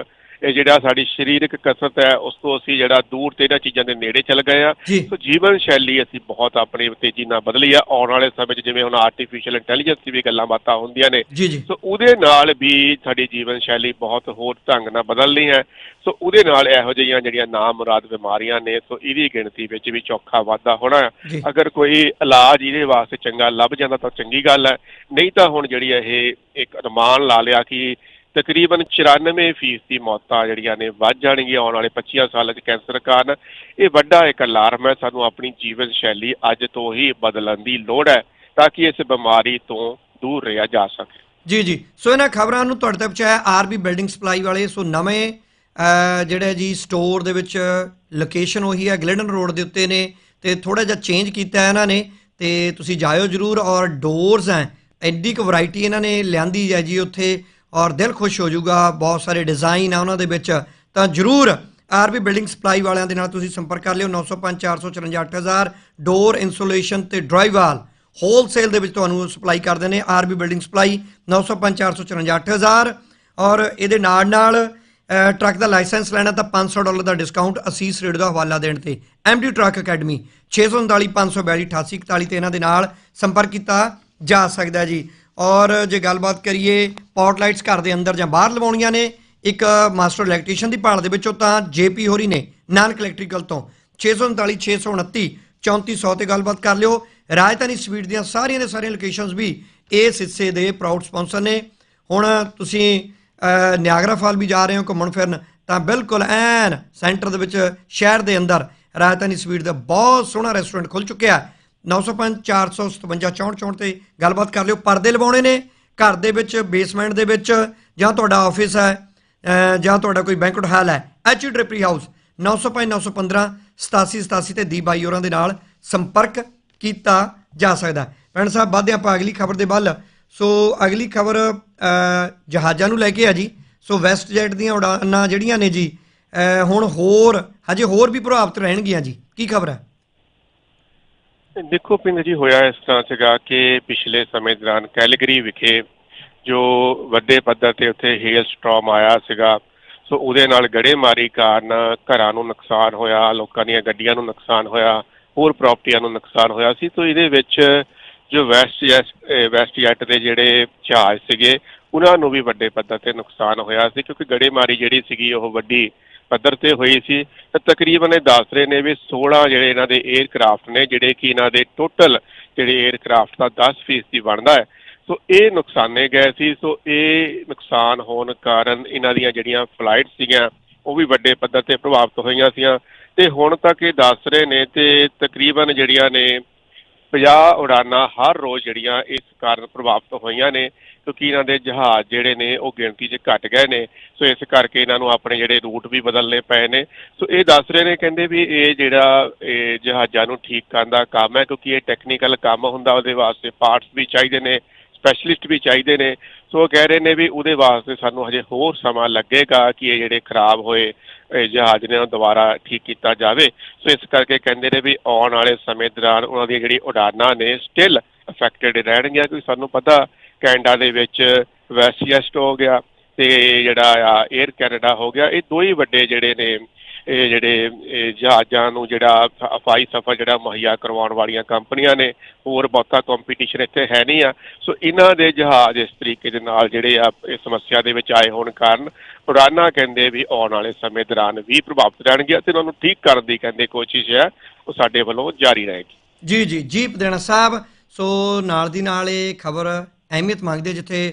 ਇਹ ਜਿਹੜਾ ਸਾਡੀ ਸਰੀਰਕ ਕਸਰਤ ਹੈ ਉਸ ਤੋਂ ਅਸੀਂ ਜਿਹੜਾ ਦੂਰ ਤੇ ਇਹਨਾਂ ਚੀਜ਼ਾਂ ਦੇ ਨੇੜੇ ਚਲੇ ਗਏ ਆ ਸੋ ਜੀਵਨ ਸ਼ੈਲੀ ਅਸੀਂ ਬਹੁਤ ਆਪਣੀ ਤੇਜ਼ੀ ਨਾਲ ਬਦਲੀ ਆ। ਆਉਣ ਵਾਲੇ ਸਮੇਂ 'ਚ ਜਿਵੇਂ ਹੁਣ ਆਰਟੀਫੀਸ਼ੀਅਲ ਇੰਟੈਲੀਜੈਂਸ ਦੀ ਵੀ ਗੱਲਾਂ ਬਾਤਾਂ ਹੁੰਦੀਆਂ ਨੇ। ਸੋ ਉਹਦੇ ਨਾਲ ਵੀ ਸਾਡੀ ਜੀਵਨ ਸ਼ੈਲੀ ਬਹੁਤ ਹੋਰ ਢੰਗ ਨਾਲ ਬਦਲਣੀ ਹੈ। ਸੋ ਉਹਦੇ ਨਾਲ ਇਹੋ ਜਿਹੀਆਂ ਜਿਹੜੀਆਂ ਨਾਮੁਰਾਦ ਬਿਮਾਰੀਆਂ ਨੇ ਸੋ ਇਹਦੀ ਗਿਣਤੀ ਵਿੱਚ ਵੀ ਚੌਖਾ ਵਾਧਾ ਹੋਣਾ ਅਗਰ ਕੋਈ ਇਲਾਜ ਇਹਦੇ ਵਾਸਤੇ ਚੰਗਾ ਲੱਭ ਜਾਂਦਾ ਤਾਂ ਚੰਗੀ ਗੱਲ ਹੈ। ਨਹੀਂ ਤਾਂ ਹੁਣ ਜਿਹੜੀ ਇਹ ਇੱਕ ਅਨੁਮਾਨ ਲਾ ਲਿਆ ਕਿ ਤਕਰੀਬਨ 94 ਫੀਸਦੀ ਮੌਤਾਂ ਜਿਹੜੀਆਂ ਨੇ ਵੱਧ ਜਾਣਗੀਆਂ ਆਉਣ ਵਾਲੇ 25 ਸਾਲਾਂ 'ਚ ਕੈਂਸਰ ਕਾਰਨ। ਇਹ ਵੱਡਾ ਇੱਕ ਅਲਾਰਮ ਹੈ ਸਾਨੂੰ ਆਪਣੀ ਜੀਵਨ ਸ਼ੈਲੀ ਅੱਜ ਤੋਂ ਹੀ ਬਦਲਣ ਦੀ ਲੋੜ ਹੈ ਤਾਂ ਕਿ ਇਸ ਬਿਮਾਰੀ ਤੋਂ ਦੂਰ ਰਿਹਾ ਜਾ ਸਕੇ। ਜੀ ਜੀ। ਸੋ ਇਹਨਾਂ ਖਬਰਾਂ ਨੂੰ ਤੁਹਾਡੇ ਤੱਕ ਪਹੁੰਚਾਇਆ ਆਰਬੀ ਬਿਲਡਿੰਗ ਸਪਲਾਈ ਵਾਲੇ। ਸੋ ਨਵੇਂ ਅਹ, ਜਿਹੜੇ ਜੀ ਸਟੋਰ ਦੇ ਵਿੱਚ ਲੋਕੇਸ਼ਨ ਉਹੀ ਹੈ ਗਲੈਡਨ ਰੋਡ ਦੇ ਉੱਤੇ ਨੇ ਤੇ ਥੋੜਾ ਜਿਹਾ ਚੇਂਜ ਕੀਤਾ ਇਹਨਾਂ ਨੇ ਤੇ ਤੁਸੀਂ ਜਾਇਓ ਜਰੂਰ ਔਰ ਡੋਰਸ ਹੈ ਐਡੀ ਕੁ ਵੈਰਾਈਟੀ ਇਹਨਾਂ ਨੇ ਲਿਆਂਦੀ ਹੈ ਜੀ ਉੱਥੇ। ਔਰ ਦਿਲ ਖੁਸ਼ ਹੋ ਜਾਊਗਾ, ਬਹੁਤ ਸਾਰੇ ਡਿਜ਼ਾਈਨ ਆ ਉਹਨਾਂ ਦੇ ਵਿੱਚ। ਤਾਂ ਜਰੂਰ ਆਰਬੀ ਬਿਲਡਿੰਗ ਸਪਲਾਈ ਵਾਲਿਆਂ ਦੇ ਨਾਲ ਤੁਸੀਂ ਸੰਪਰਕ ਕਰ ਲਿਓ 905 454 8000 ਡੋਰ ਇਨਸੂਲੇਸ਼ਨ ਤੇ ਡਰਾਈਵਾਲ ਹੋਲਸੇਲ ਦੇ ਵਿੱਚ ਤੁਹਾਨੂੰ ਸਪਲਾਈ ਕਰਦੇ ਨੇ ਆਰਬੀ ਬਿਲਡਿੰਗ ਸਪਲਾਈ 905 454 8000 ਔਰ ਇਹਦੇ ਨਾਲ ਨਾਲ ਟਰੱਕ ਦਾ ਲਾਇਸੈਂਸ ਲੈਣਾ ਤਾਂ 500 ਡਾਲਰ ਦਾ ਡਿਸਕਾਊਂਟ ਅਸੀਸ ਰੇਡ ਦਾ ਹਵਾਲਾ ਦੇਣ ਤੇ। ਐਮਡੀ ਟਰੱਕ ਅਕੈਡਮੀ 639 542 8841 ਤੇ ਇਹਨਾਂ ਦੇ ਨਾਲ ਸੰਪਰਕ ਕੀਤਾ ਜਾ ਸਕਦਾ ਜੀ। ਔਰ ਜੇ ਗੱਲਬਾਤ ਕਰੀਏ ਪੌਟ ਲਾਈਟਸ ਘਰ ਦੇ ਅੰਦਰ ਜਾਂ ਬਾਹਰ ਲਵਾਉਣੀਆਂ ਨੇ ਇੱਕ ਮਾਸਟਰ ਇਲੈਕਟ੍ਰੀਸ਼ੀਅਨ ਦੀ ਭਾਲ ਦੇ ਵਿੱਚੋਂ ਤਾਂ ਜੇਪੀ ਹੋਰੀ ਨੇ ਨਾਨਕ ਇਲੈਕਟ੍ਰੀਕਲ ਤੋਂ 639 629 3400 ਤੇ ਗੱਲਬਾਤ ਕਰ ਲਿਓ। ਰਾਜਧਾਨੀ ਸਵੀਟ ਦੀਆਂ ਸਾਰੀਆਂ ਦੇ ਸਾਰੀਆਂ ਲੋਕੇਸ਼ਨਸ ਵੀ ਇਸ ਹਿੱਸੇ ਦੇ ਪ੍ਰਾਊਡ ਸਪਾਂਸਰ ਨੇ। ਹੁਣ ਤੁਸੀਂ ਅਹ, ਨਿਆਗਰਾ ਫਾਲ ਵੀ ਜਾ ਰਹੇ ਹੋ ਘੁੰਮਣ ਫਿਰਨ ਤਾਂ ਬਿਲਕੁਲ ਐਨ ਸੈਂਟਰ ਦੇ ਵਿੱਚ ਸ਼ਹਿਰ ਦੇ ਅੰਦਰ ਰਾਜਧਾਨੀ ਸਵੀਟ ਦਾ ਬਹੁਤ ਸੋਹਣਾ ਰੈਸਟੋਰੈਂਟ ਖੁੱਲ ਚੁੱਕਿਆ 905 457 64 ਤੇ ਗੱਲਬਾਤ ਕਰ ਲਿਓ। ਪਰਦੇ ਲਵਾਉਣੇ ਨੇ, ਘਰ ਦੇ ਵਿੱਚ ਬੇਸਮੈਂਟ ਦੇ ਵਿੱਚ, ਜਾਂ ਤੁਹਾਡਾ ਆਫਿਸ ਹੈ ਜਾਂ ਤੁਹਾਡਾ ਕੋਈ ਬੈਂਕਟ ਹਾਲ ਹੈ ਐਚ ਡ੍ਰਿਪਰੀ ਹਾਊਸ 905 915 87 87 ਤੇ ਦੀਪ ਬਾਈ ਹੋਰਾਂ ਦੇ ਨਾਲ ਸੰਪਰਕ ਕੀਤਾ ਜਾ ਸਕਦਾ। ਹੈ। ਭੈਣ ਸਾਹਿਬ, ਵਾਧੇ ਆਪਾਂ ਅਗਲੀ ਖਬਰ ਦੇ ਵੱਲ। ਸੋ, ਅਗਲੀ ਖਬਰ ਜਹਾਜ਼ਾਂ ਨੂੰ ਲੈ ਕੇ ਆ ਜੀ। ਸੋ ਵੈਸਟ ਜੈਟ ਦੀਆਂ ਉਡਾਨਾਂ ਜਿਹੜੀਆਂ ਨੇ ਜੀ ਹੁਣ ਹੋਰ, ਹਜੇ ਹੋਰ ਵੀ ਪ੍ਰਭਾਵਿਤ ਰਹਿਣਗੀਆਂ ਜੀ। ਕੀ ਖਬਰ ਹੈ? ਦੇਖੋ ਪਿੰਡ ਜੀ ਹੋਇਆ ਇਸ ਤਰ੍ਹਾਂ ਸੀਗਾ ਕਿ ਪਿਛਲੇ ਸਮੇਂ ਦੌਰਾਨ ਕੈਲਗਰੀ ਵਿਖੇ ਜੋ ਵੱਡੇ ਪੱਧਰ ਤੇ ਉੱਥੇ ਹੇਲ ਸਟ੍ਰੋਮ ਆਇਆ ਸੀਗਾ, ਸੋ ਉਹਦੇ ਨਾਲ ਗੜੇਮਾਰੀ ਕਾਰਨ ਘਰਾਂ ਨੂੰ ਨੁਕਸਾਨ ਹੋਇਆ, ਲੋਕਾਂ ਦੀਆਂ ਗੱਡੀਆਂ ਨੂੰ ਨੁਕਸਾਨ ਹੋਇਆ, ਹੋਰ ਪ੍ਰਾਪਰਟੀਆਂ ਨੂੰ ਨੁਕਸਾਨ ਹੋਇਆ ਸੀ। ਸੋ ਇਹਦੇ ਵਿੱਚ ਜੋ ਵੈਸਟ ਜੈਟ ਵੈਸਟ ਜੈਟ ਦੇ ਜਿਹੜੇ ਜਹਾਜ਼ ਸੀਗੇ, ਉਹਨਾਂ ਨੂੰ ਵੀ ਵੱਡੇ ਪੱਧਰ ਤੇ ਨੁਕਸਾਨ ਹੋਇਆ ਸੀ, ਕਿਉਂਕਿ ਗੜੇਮਾਰੀ ਜਿਹੜੀ ਸੀਗੀ ਉਹ ਵੱਡੀ ਪੱਧਰ ਤੇ ਹੋਈ ਸੀ, ਤਾਂ ਤਕਰੀਬਨ ਇਹ ਦੱਸ ਰਹੇ ਨੇ ਵੀ 16 ਜਿਹੜੇ ਇਹਨਾਂ ਦੇ 에ਅਰਕ੍ਰਾਫਟ ਨੇ, ਜਿਹੜੇ ਕਿ ਇਹਨਾਂ ਦੇ ਟੋਟਲ ਜਿਹੜੇ 에ਅਰਕ੍ਰਾਫਟ ਦਾ 10% ਹੀ ਬਣਦਾ ਹੈ, ਸੋ ਇਹ ਨੁਕਸਾਨੇ ਗਏ ਸੀ, ਸੋ ਇਹ ਨੁਕਸਾਨ ਹੋਣ ਕਾਰਨ ਇਹਨਾਂ ਦੀਆਂ ਜਿਹੜੀਆਂ ਫਲਾਈਟ ਸੀਗੀਆਂ, ਉਹ ਵੀ ਵੱਡੇ ਪੱਧਰ ਤੇ ਪ੍ਰਭਾਵਿਤ ਹੋਈਆਂ ਸੀਆਂ। ਤੇ ਹੁਣ ਤੱਕ ਇਹ ਦੱਸ ਰਹੇ ਨੇ ਤੇ ਤਕਰੀਬਨ ਜਿਹੜੀਆਂ ਨੇ 50 ਉਡਾਨਾਂ ਹਰ ਰੋਜ਼ ਜਿਹੜੀਆਂ ਇਸ ਕਾਰਨ ਪ੍ਰਭਾਵਿਤ ਹੋਈਆਂ ਨੇ ਕਿਉਂਕਿ ਇਹਨਾਂ ਦੇ ਜਹਾਜ਼ ਜਿਹੜੇ ਨੇ ਉਹ ਗਿਣਤੀ 'ਚ ਘਟ ਗਏ ਨੇ। ਸੋ ਇਸ ਕਰਕੇ ਇਹਨਾਂ ਨੂੰ ਆਪਣੇ ਜਿਹੜੇ ਰੂਟ ਵੀ ਬਦਲਨੇ ਪਏ ਨੇ। ਸੋ ਇਹ ਦੱਸ ਰਹੇ ਨੇ, ਕਹਿੰਦੇ ਵੀ ਇਹ ਜਿਹੜਾ ਇਹ ਜਹਾਜ਼ਾਂ ਨੂੰ ਠੀਕ ਕਰਨ ਦਾ ਕੰਮ ਹੈ, ਕਿਉਂਕਿ ਇਹ ਟੈਕਨੀਕਲ ਕੰਮ ਹੁੰਦਾ, ਉਹਦੇ ਵਾਸਤੇ ਪਾਰਟਸ ਵੀ ਚਾਹੀਦੇ ਨੇ ਸਪੈਸ਼ਲਿਸਟ ਵੀ ਚਾਹੀਦੇ ਨੇ। ਸੋ ਉਹ ਕਹਿ ਰਹੇ ਨੇ ਵੀ ਉਹਦੇ ਵਾਸਤੇ ਸਾਨੂੰ ਹਜੇ ਹੋਰ ਸਮਾਂ ਲੱਗੇਗਾ ਕਿ ਇਹ ਜਿਹੜੇ ਖਰਾਬ ਹੋਏ, ਇਹ ਜਹਾਜ਼ ਨੇ ਉਹ ਦੁਬਾਰਾ ਠੀਕ ਕੀਤਾ ਜਾਵੇ। ਸੋ ਇਸ ਕਰਕੇ ਕਹਿੰਦੇ ਨੇ ਵੀ ਆਉਣ ਵਾਲੇ ਸਮੇਂ ਦੌਰਾਨ ਉਹਨਾਂ ਦੀਆਂ ਜਿਹੜੀ ਉਡਾਨਾਂ ਨੇ ਸਟਿਲ ਅਫੈਕਟਡ ਰਹਿਣਗੀਆਂ, ਕਿਉਂਕਿ ਸਾਨੂੰ ਪਤਾ ਕੈਨੇਡਾ ਦੇ ਵਿੱਚ ਵੈਸਟਜੈਸਟ ਹੋ ਗਿਆ ਤੇ ਜਿਹੜਾ ਆ 에ਅਰ ਕੈਨੇਡਾ ਹੋ ਗਿਆ, ਇਹ ਦੋ ਹੀ ਵੱਡੇ ਜਿਹੜੇ ਨੇ, ਇਹ ਜਿਹੜੇ ਜਹਾਜ਼ਾਂ ਨੂੰ ਜਿਹੜਾ ਹਵਾਈ ਸਫ਼ਰ ਜਿਹੜਾ ਮੁਹੱਈਆ ਕਰਵਾਉਣ ਵਾਲੀਆਂ ਕੰਪਨੀਆਂ ਨੇ, ਹੋਰ ਬਹੁਤਾ ਕੰਪੀਟੀਸ਼ਨ ਇੱਥੇ ਹੈ ਨਹੀਂ ਆ। ਸੋ ਇਹਨਾਂ ਦੇ ਜਹਾਜ਼ ਇਸ ਤਰੀਕੇ ਦੇ ਨਾਲ ਜਿਹੜੇ ਆ ਇਸ ਸਮੱਸਿਆ ਦੇ ਵਿੱਚ ਆਏ ਹੋਣ ਕਾਰਨ ਉਡਾਨਾਂ ਕਹਿੰਦੇ ਵੀ ਆਉਣ ਵਾਲੇ ਸਮੇਂ ਦੌਰਾਨ ਵੀ ਪ੍ਰਭਾਵਿਤ ਰਹਿਣਗੇ ਅਤੇ ਉਹਨਾਂ ਨੂੰ ਠੀਕ ਕਰਨ ਦੀ ਕਹਿੰਦੇ ਕੋਸ਼ਿਸ਼ ਹੈ, ਉਹ ਸਾਡੇ ਵੱਲੋਂ ਜਾਰੀ ਰਹੇਗੀ। ਜੀ ਜੀ ਜੀ ਪਦੈਣਾ ਸਾਹਿਬ, ਸੋ ਨਾਲ ਦੀ ਨਾਲ ਇਹ ਖਬਰ ਅਹਿਮੀਅਤ ਮੰਗਦੇ ਜਿੱਥੇ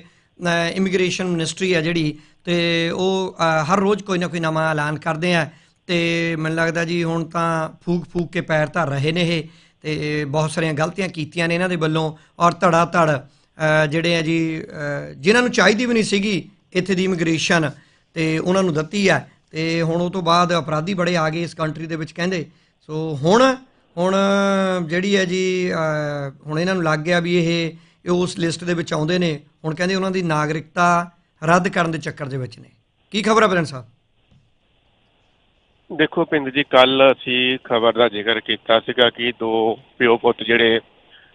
ਇਮੀਗ੍ਰੇਸ਼ਨ ਮਿਨਿਸਟਰੀ ਹੈ ਜਿਹੜੀ ਤੇ ਉਹ ਹਰ ਰੋਜ਼ ਕੋਈ ਨਾ ਕੋਈ ਨਵਾਂ ਐਲਾਨ ਕਰਦੇ ਆ। ਤੇ ਮੈਨੂੰ ਲੱਗਦਾ ਜੀ ਹੁਣ ਤਾਂ ਫੂਕ ਫੂਕ ਕੇ ਪੈਰ ਧਰ ਰਹੇ ਨੇ ਇਹ ਤੇ ਬਹੁਤ ਸਾਰੀਆਂ ਗਲਤੀਆਂ ਕੀਤੀਆਂ ਨੇ ਇਹਨਾਂ ਦੇ ਵੱਲੋਂ। ਔਰ ਧੜਾ ਧੜ ਜਿਹੜੇ ਆ ਜੀ ਅ, ਜਿਨ੍ਹਾਂ ਨੂੰ ਚਾਹੀਦੀ ਵੀ ਨਹੀਂ ਸੀਗੀ ਇੱਥੇ ਦੀ ਇਮੀਗ੍ਰੇਸ਼ਨ ਤੇ ਉਹਨਾਂ ਨੂੰ ਦਿੱਤੀ ਹੈ ਤੇ ਹੁਣ ਉਹ ਤੋਂ ਬਾਅਦ ਅਪਰਾਧੀ ਬੜੇ ਆ ਗਏ ਇਸ ਕੰਟਰੀ ਦੇ ਵਿੱਚ ਕਹਿੰਦੇ। ਸੋ ਹੁਣ ਹੁਣ ਜਿਹੜੀ ਹੈ ਜੀ ਹੁਣ ਇਹਨਾਂ ਨੂੰ ਲੱਗ ਗਿਆ ਵੀ ਇਹ ਇਹ ਉਸ ਲਿਸਟ ਦੇ ਵਿੱਚ ਆਉਂਦੇ ਨੇ। ਹੁਣ ਕਹਿੰਦੇ ਉਹਨਾਂ ਦੀ ਨਾਗਰਿਕਤਾ ਰੱਦ ਕਰਨ ਦੇ ਚੱਕਰ ਦੇ ਵਿੱਚ ਨੇ। ਕੀ ਖਬਰ ਹੈ ਬਰਨ ਸਾਹਿਬ? ਦੇਖੋ ਪਿੰਡ ਜੀ, ਕੱਲ ਅਸੀਂ ਖਬਰ ਦਾ ਜ਼ਿਕਰ ਕੀਤਾ ਸੀਗਾ ਕਿ ਦੋ ਪਿਓ ਪੁੱਤ ਜਿਹੜੇ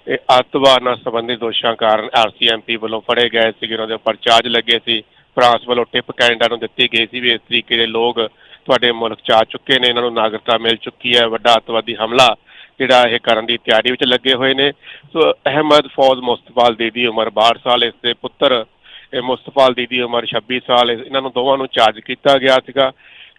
ਇਹ ਅੱਤਵਾਦ ਨਾਲ ਸੰਬੰਧਿਤ ਦੋਸ਼ਾਂ ਕਾਰਨ ਆਰਸੀਐਮਪੀ ਵੱਲੋਂ ਫੜੇ ਗਏ ਸੀਗੇ, ਉਹਨਾਂ ਦੇ ਉੱਪਰ ਚਾਰਜ ਲੱਗੇ ਸੀ। ਫਰਾਂਸ ਵੱਲੋਂ ਟਿਪ ਕੈਨੇਡਾ ਨੂੰ ਦਿੱਤੀ ਗਈ ਸੀ ਵੀ ਇਸ ਤਰੀਕੇ ਦੇ ਲੋਕ ਤੁਹਾਡੇ ਮੁਲਕ ਚ ਆ ਚੁੱਕੇ ਨੇ, ਇਹਨਾਂ ਨੂੰ ਨਾਗਰਿਕਤਾ ਮਿਲ ਚੁੱਕੀ ਹੈ, ਵੱਡਾ ਅੱਤਵਾਦੀ ਹਮਲਾ ਜਿਹੜਾ ਇਹ ਕਰਨ ਦੀ ਤਿਆਰੀ ਵਿੱਚ ਲੱਗੇ ਹੋਏ ਨੇ। ਸੋ ਅਹਿਮਦ ਫੌਜ਼ ਮੁਸਤਫਾਲ ਦੀ ਦੀ ਉਮਰ 62 ਸਾਲ ਇਸ ਦੇ ਪੁੱਤਰ ਇਹ ਮੁਸਤਫਾਲ ਦੀ ਦੀ ਉਮਰ 26 ਸਾਲ ਇਹਨਾਂ ਨੂੰ ਦੋਵਾਂ ਨੂੰ ਚਾਰਜ ਕੀਤਾ ਗਿਆ ਸੀਗਾ।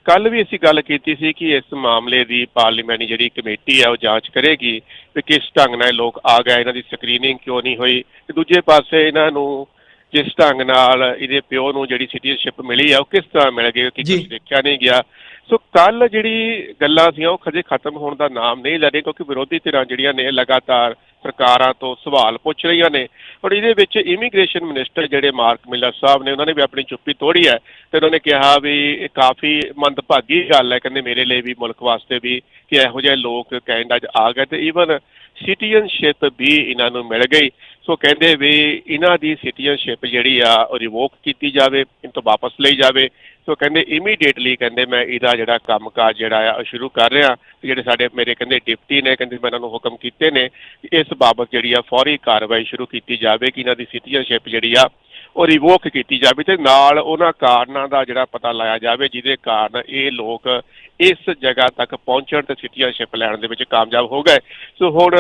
ਕੱਲ ਵੀ ਅਸੀਂ ਗੱਲ ਕੀਤੀ ਸੀ ਕਿ ਇਸ ਮਾਮਲੇ ਦੀ ਪਾਰਲੀਮੈਂਟਰੀ ਜਿਹੜੀ ਕਮੇਟੀ ਹੈ ਉਹ ਜਾਂਚ ਕਰੇਗੀ ਕਿ ਕਿਸ ਢੰਗ ਨਾਲ ਲੋਕ ਆ ਗਏ ਇਹਨਾਂ ਦੀ ਸਕਰੀਨਿੰਗ ਕਿਉਂ ਨਹੀਂ ਹੋਈ। ਤੇ ਦੂਜੇ ਪਾਸੇ ਇਹਨਾਂ ਨੂੰ ਜਿਸ ਢੰਗ ਨਾਲ ਇਹਦੇ ਪਿਓ ਨੂੰ ਜਿਹੜੀ ਸਿਟੀਜ਼ਨਸ਼ਿਪ ਮਿਲੀ ਆ ਉਹ ਕਿਸ ਤਰ੍ਹਾਂ ਮਿਲ ਗਈ ਕਿ। ਕੁਝ ਦੇਖਿਆ ਨਹੀਂ ਗਿਆ। ਸੋ ਕੱਲ ਜਿਹੜੀ ਗੱਲਾਂ ਸੀ ਉਹ ਖਜੇ ਖਤਮ ਹੋਣ ਦਾ ਨਾਮ ਨਹੀਂ ਲੈ ਰਹੀ ਕਿਉਂਕਿ ਵਿਰੋਧੀ ਧਿਰਾਂ ਜਿਹੜੀਆਂ ਨੇ, ਲਗਾਤਾਰ ਸਰਕਾਰਾਂ ਤੋਂ ਸਵਾਲ ਪੁੱਛ ਰਹੀਆਂ ਨੇ। ਔਰ ਇਹਦੇ ਵਿੱਚ ਇਮੀਗ੍ਰੇਸ਼ਨ ਮਿਨਿਸਟਰ ਜਿਹੜੇ ਮਾਰਕ ਮਿਲਰ ਸਾਹਿਬ ਨੇ, ਉਹਨਾਂ ਨੇ ਵੀ ਆਪਣੀ ਚੁੱਪੀ ਤੋੜੀ ਹੈ ਤੇ ਉਹਨਾਂ ਨੇ ਕਿਹਾ ਵੀ ਇਹ ਕਾਫੀ ਮੰਦਭਾਗੀ ਗੱਲ ਹੈ, ਕਹਿੰਦੇ ਮੇਰੇ ਲਈ ਵੀ, ਮੁਲਕ ਵਾਸਤੇ ਵੀ ਕਿ ਇਹੋ ਜਿਹੇ ਲੋਕ ਕੈਨੇਡਾ 'ਚ ਆ ਗਏ ਤੇ ਈਵਨ ਸਿਟੀਜ਼ਨਸ਼ਿਪ ਵੀ ਇਹਨਾਂ ਨੂੰ ਮਿਲ ਗਈ। ਸੋ ਕਹਿੰਦੇ ਵੀ ਇਹਨਾਂ ਦੀ ਸਿਟੀਜ਼ਨਸ਼ਿਪ ਜਿਹੜੀ ਆ, ਉਹ ਰਿਵੋਕ ਕੀਤੀ ਜਾਵੇ, ਇਹਨਾਂ ਤੋਂ ਵਾਪਸ ਲਈ ਜਾਵੇ। ਸੋ ਕਹਿੰਦੇ ਇਮੀਡੀਏਟਲੀ ਕਹਿੰਦੇ ਮੈਂ ਇਹਦਾ ਜਿਹੜਾ ਕੰਮਕਾਜ ਜਿਹੜਾ ਆ, ਉਹ ਸ਼ੁਰੂ ਕਰ ਰਿਹਾ। ਜਿਹੜੇ ਸਾਡੇ ਮੇਰੇ ਕਹਿੰਦੇ ਡਿਪਟੀ ਨੇ, ਕਹਿੰਦੇ ਮੈਂ ਇਹਨਾਂ ਨੂੰ ਹੁਕਮ ਕੀਤੇ ਨੇ ਇਸ ਬਾਬਤ ਜਿਹੜੀ ਆ ਫੌਰੀ ਕਾਰਵਾਈ ਸ਼ੁਰੂ ਕੀਤੀ ਜਾਵੇ ਕਿ ਇਹਨਾਂ ਦੀ ਸਿਟੀਜ਼ਨਸ਼ਿਪ ਜਿਹੜੀ ਆ। ਉਹ ਰਿਵੋਕ ਕੀਤੀ ਜਾਵੇ ਤੇ ਨਾਲ ਉਹਨਾਂ ਕਾਰਨਾਂ ਦਾ ਜਿਹੜਾ ਪਤਾ ਲਾਇਆ ਜਾਵੇ ਜਿਹਦੇ ਕਾਰਨ ਇਹ ਲੋਕ ਇਸ ਜਗ੍ਹਾ ਤੱਕ ਪਹੁੰਚਣ ਤੇ ਸਿਟੀਜ਼ਨਸ਼ਿਪ ਲੈਣ ਦੇ ਵਿੱਚ ਕਾਮਯਾਬ ਹੋ ਗਏ। ਸੋ ਹੁਣ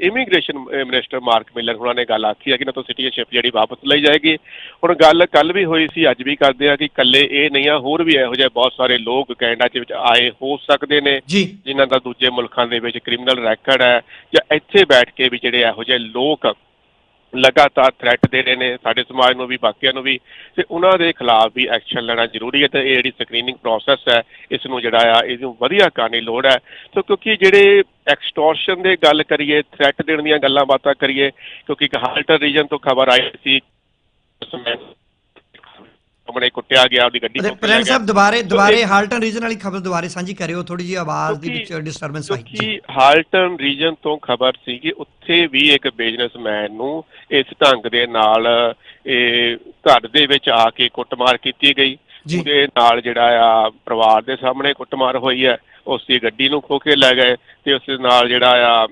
ਇਮੀਗ੍ਰੇਸ਼ਨ ਮਿਨਿਸਟਰ ਮਾਰਕ ਮਿਲਰ ਉਹਨਾਂ ਨੇ ਗੱਲ ਆਖੀ ਹੈ ਕਿ ਇਹਨਾਂ ਤੋਂ ਸਿਟੀਜ਼ਨਸ਼ਿਪ ਜਿਹੜੀ ਵਾਪਸ ਲਈ ਜਾਏਗੀ। ਹੁਣ ਗੱਲ ਕੱਲ ਵੀ ਹੋਈ ਸੀ ਅੱਜ ਵੀ ਕਰਦੇ ਆ ਕਿ ਇਕੱਲੇ ਇਹ ਨਹੀਂ ਆ ਹੋਰ ਵੀ ਇਹੋ ਜਿਹੇ ਬਹੁਤ ਸਾਰੇ ਲੋਕ ਕੈਨੇਡਾ ਦੇ ਵਿੱਚ ਆਏ ਹੋ ਸਕਦੇ ਨੇ ਜਿਨ੍ਹਾਂ ਦਾ ਦੂਜੇ ਮੁਲਕਾਂ ਦੇ ਵਿੱਚ ਕ੍ਰਿਮੀਨਲ ਰੈਕੋਰਡ ਹੈ ਜਾਂ ਇੱਥੇ ਬੈਠ ਕੇ ਵੀ ਜਿਹੜੇ ਇਹੋ ਜਿਹੇ ਲੋਕ ਲਗਾਤਾਰ ਥ੍ਰੈਟ ਦੇ ਰਹੇ ਨੇ, ਸਾਡੇ ਸਮਾਜ ਨੂੰ ਵੀ, ਬਾਕੀਆਂ ਨੂੰ ਵੀ, ਤੇ ਉਹਨਾਂ ਦੇ ਖਿਲਾਫ ਵੀ ਐਕਸ਼ਨ ਲੈਣਾ ਜ਼ਰੂਰੀ ਹੈ ਤੇ ਇਹ ਜਿਹੜੀ ਸਕਰੀਨਿੰਗ ਪ੍ਰੋਸੈਸ ਹੈ, ਇਸ ਨੂੰ ਜਿਹੜਾ ਆ, ਇਹਨੂੰ ਵਧੀਆ ਕਰਨ ਦੀ ਲੋੜ ਹੈ। ਸੋ ਕਿਉਂਕਿ ਜਿਹੜੇ ਐਕਸਟੋਰਸ਼ਨ ਦੇ ਗੱਲ ਕਰੀਏ ਥ੍ਰੈਟ ਦੇਣ ਦੀਆਂ ਗੱਲਾਂ ਬਾਤਾਂ ਕਰੀਏ, ਕਿਉਂਕਿ ਇੱਕ ਹਾਲਟਰ ਰੀਜਨ ਤੋਂ ਖਬਰ ਆਈ ਸੀ ਸਾਹਮਣੇ ਕੁੱਟਿਆ ਗਿਆ ਉਹਦੀ ਗੱਡੀ ਲੈ ਪ੍ਰੈਜ਼ੀਡੈਂਟ। ਸਾਹਿਬ ਦੁਬਾਰੇ ਦੁਬਾਰੇ ਹਾਲਟਨ ਰੀਜਨ ਵਾਲੀ ਖਬਰ ਦੁਬਾਰੇ ਸਾਂਝੀ ਕਰਿਓ ਥੋੜੀ ਜਿਹੀ ਆਵਾਜ਼ ਦੀ ਵਿੱਚ ਡਿਸਟਰਬੈਂਸ ਆਈ ਜੀ ਹਾਲਟਨ ਰੀਜਨ ਤੋਂ ਖਬਰ ਸੀ ਕਿ ਉੱਥੇ ਵੀ ਇੱਕ ਬਿਜ਼ਨਸਮੈਨ ਨੂੰ ਇਸ ਢੰਗ ਦੇ ਨਾਲ ਇਹ ਘਰ ਦੇ ਵਿੱਚ ਆ ਕੇ ਕੁੱਟਮਾਰ ਕੀਤੀ ਗਈ। ਉਹਦੇ ਨਾਲ ਜਿਹੜਾ ਆ ਪਰਿਵਾਰ ਦੇ ਸਾਹਮਣੇ ਕੁੱਟਮਾਰ ਹੋਈ ਹੈ, ਉਸ ਦੀ ਗੱਡੀ ਨੂੰ ਖੋ ਕੇ ਲੈ ਗਏ ਤੇ ਉਸ ਦੇ ਨਾਲ ਜਿਹੜਾ ਆ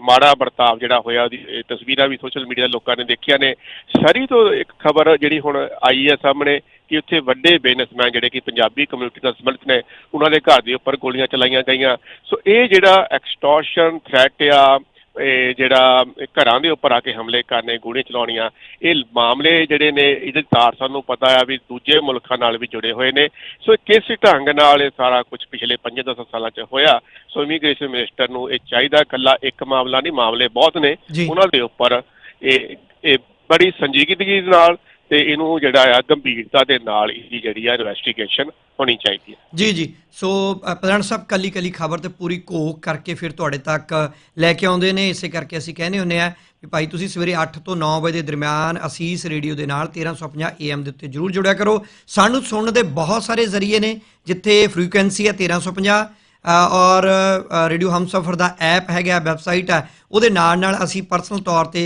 ਮਾੜਾ ਵਰਤਾਵ ਜਿਹੜਾ ਹੋਇਆ, ਉਹਦੀ ਇਹ ਤਸਵੀਰਾਂ ਵੀ ਸੋਸ਼ਲ ਮੀਡੀਆ ਲੋਕਾਂ ਨੇ ਦੇਖੀਆਂ ਨੇ। ਸਰੀ ਤੋਂ ਇੱਕ ਖਬਰ ਜਿਹੜੀ ਹੁਣ ਆਈ ਹੈ ਸਾਹਮਣੇ ਕਿ ਉੱਥੇ ਵੱਡੇ ਬਿਜ਼ਨਸਮੈਨ ਜਿਹੜੇ ਕਿ ਪੰਜਾਬੀ ਕਮਿਊਨਿਟੀ ਨਾਲ ਸੰਬੰਧਿਤ ਨੇ, ਉਹਨਾਂ ਦੇ ਘਰ ਦੇ ਉੱਪਰ ਗੋਲੀਆਂ ਚਲਾਈਆਂ ਗਈਆਂ। ਸੋ ਇਹ ਜਿਹੜਾ ਐਕਸਟੋਰਸ਼ਨ ਥ੍ਰੈਟ ਆ ਇਹ ਜਿਹੜਾ ਘਰਾਂ ਦੇ ਉੱਪਰ ਆ ਕੇ ਹਮਲੇ ਕਰਨੇ ਗੋਲੀਆਂ ਚਲਾਉਣੀਆਂ ਇਹ ਮਾਮਲੇ ਜਿਹੜੇ ਨੇ ਇਹਦੇ ਤਾਰ ਸਾਨੂੰ ਪਤਾ ਆ ਵੀ ਦੂਜੇ ਮੁਲਕਾਂ ਨਾਲ ਵੀ ਜੁੜੇ ਹੋਏ ਨੇ। ਸੋ ਕਿਸ ਢੰਗ ਨਾਲ ਇਹ ਸਾਰਾ ਕੁਝ ਪਿਛਲੇ 5-10 ਸਾਲਾਂ 'ਚ ਹੋਇਆ? ਸੋ ਇਮੀਗ੍ਰੇਸ਼ਨ ਮਿਨਿਸਟਰ ਨੂੰ ਇਹ ਚਾਹੀਦਾ ਇਕੱਲਾ ਇੱਕ ਮਾਮਲਾ ਨਹੀਂ ਮਾਮਲੇ ਬਹੁਤ ਨੇ। ਉਹਨਾਂ ਦੇ ਉੱਪਰ ਇਹ ਇਹ ਬੜੀ ਸੰਜੀਦਗੀ ਦੇ ਨਾਲ ਤੇ ਇਹਨੂੰ ਜਿਹੜਾ ਆ ਗੰਭੀਰਤਾ ਦੇ ਨਾਲ ਇਹਦੀ ਜਿਹੜੀ ਆ ਇਨਵੈਸਟੀਗੇਸ਼ਨ ਹੋਣੀ ਚਾਹੀਦੀ ਹੈ। ਜੀ ਜੀ। ਸੋ ਪ੍ਰਧਾਨ ਸਾਹਿਬ ਕੱਲੀ ਕੱਲੀ ਖਬਰ ਤੇ ਪੂਰੀ ਘੋਖ ਕਰਕੇ ਫਿਰ ਤੁਹਾਡੇ ਤੱਕ ਲੈ ਕੇ ਆਉਂਦੇ ਨੇ। ਇਸੇ ਕਰਕੇ ਅਸੀਂ ਕਹਿੰਦੇ ਹੁੰਨੇ ਆ ਵੀ ਭਾਈ ਤੁਸੀਂ ਸਵੇਰੇ 8 ਤੋਂ 9 ਵਜੇ ਦੇ ਦਰਮਿਆਨ ਅਸੀਸ ਰੇਡੀਓ ਦੇ ਨਾਲ 1350 AM ਦੇ ਉੱਤੇ ਜਰੂਰ ਜੁੜਿਆ ਕਰੋ। ਸਾਨੂੰ ਸੁਣਨ ਦੇ ਬਹੁਤ ਸਾਰੇ ਜ਼ਰੀਏ ਨੇ ਜਿੱਥੇ ਫ੍ਰੀਕੁਐਂਸੀ ਹੈ 1350 ਅ, ਔਰ ਰੇਡੀਓ ਹਮਸਫਰ ਦਾ ਐਪ ਹੈਗਾ ਵੈਬਸਾਈਟ ਹੈ। ਉਹਦੇ ਨਾਲ ਨਾਲ ਅਸੀਂ ਪਰਸਨਲ ਤੌਰ ਤੇ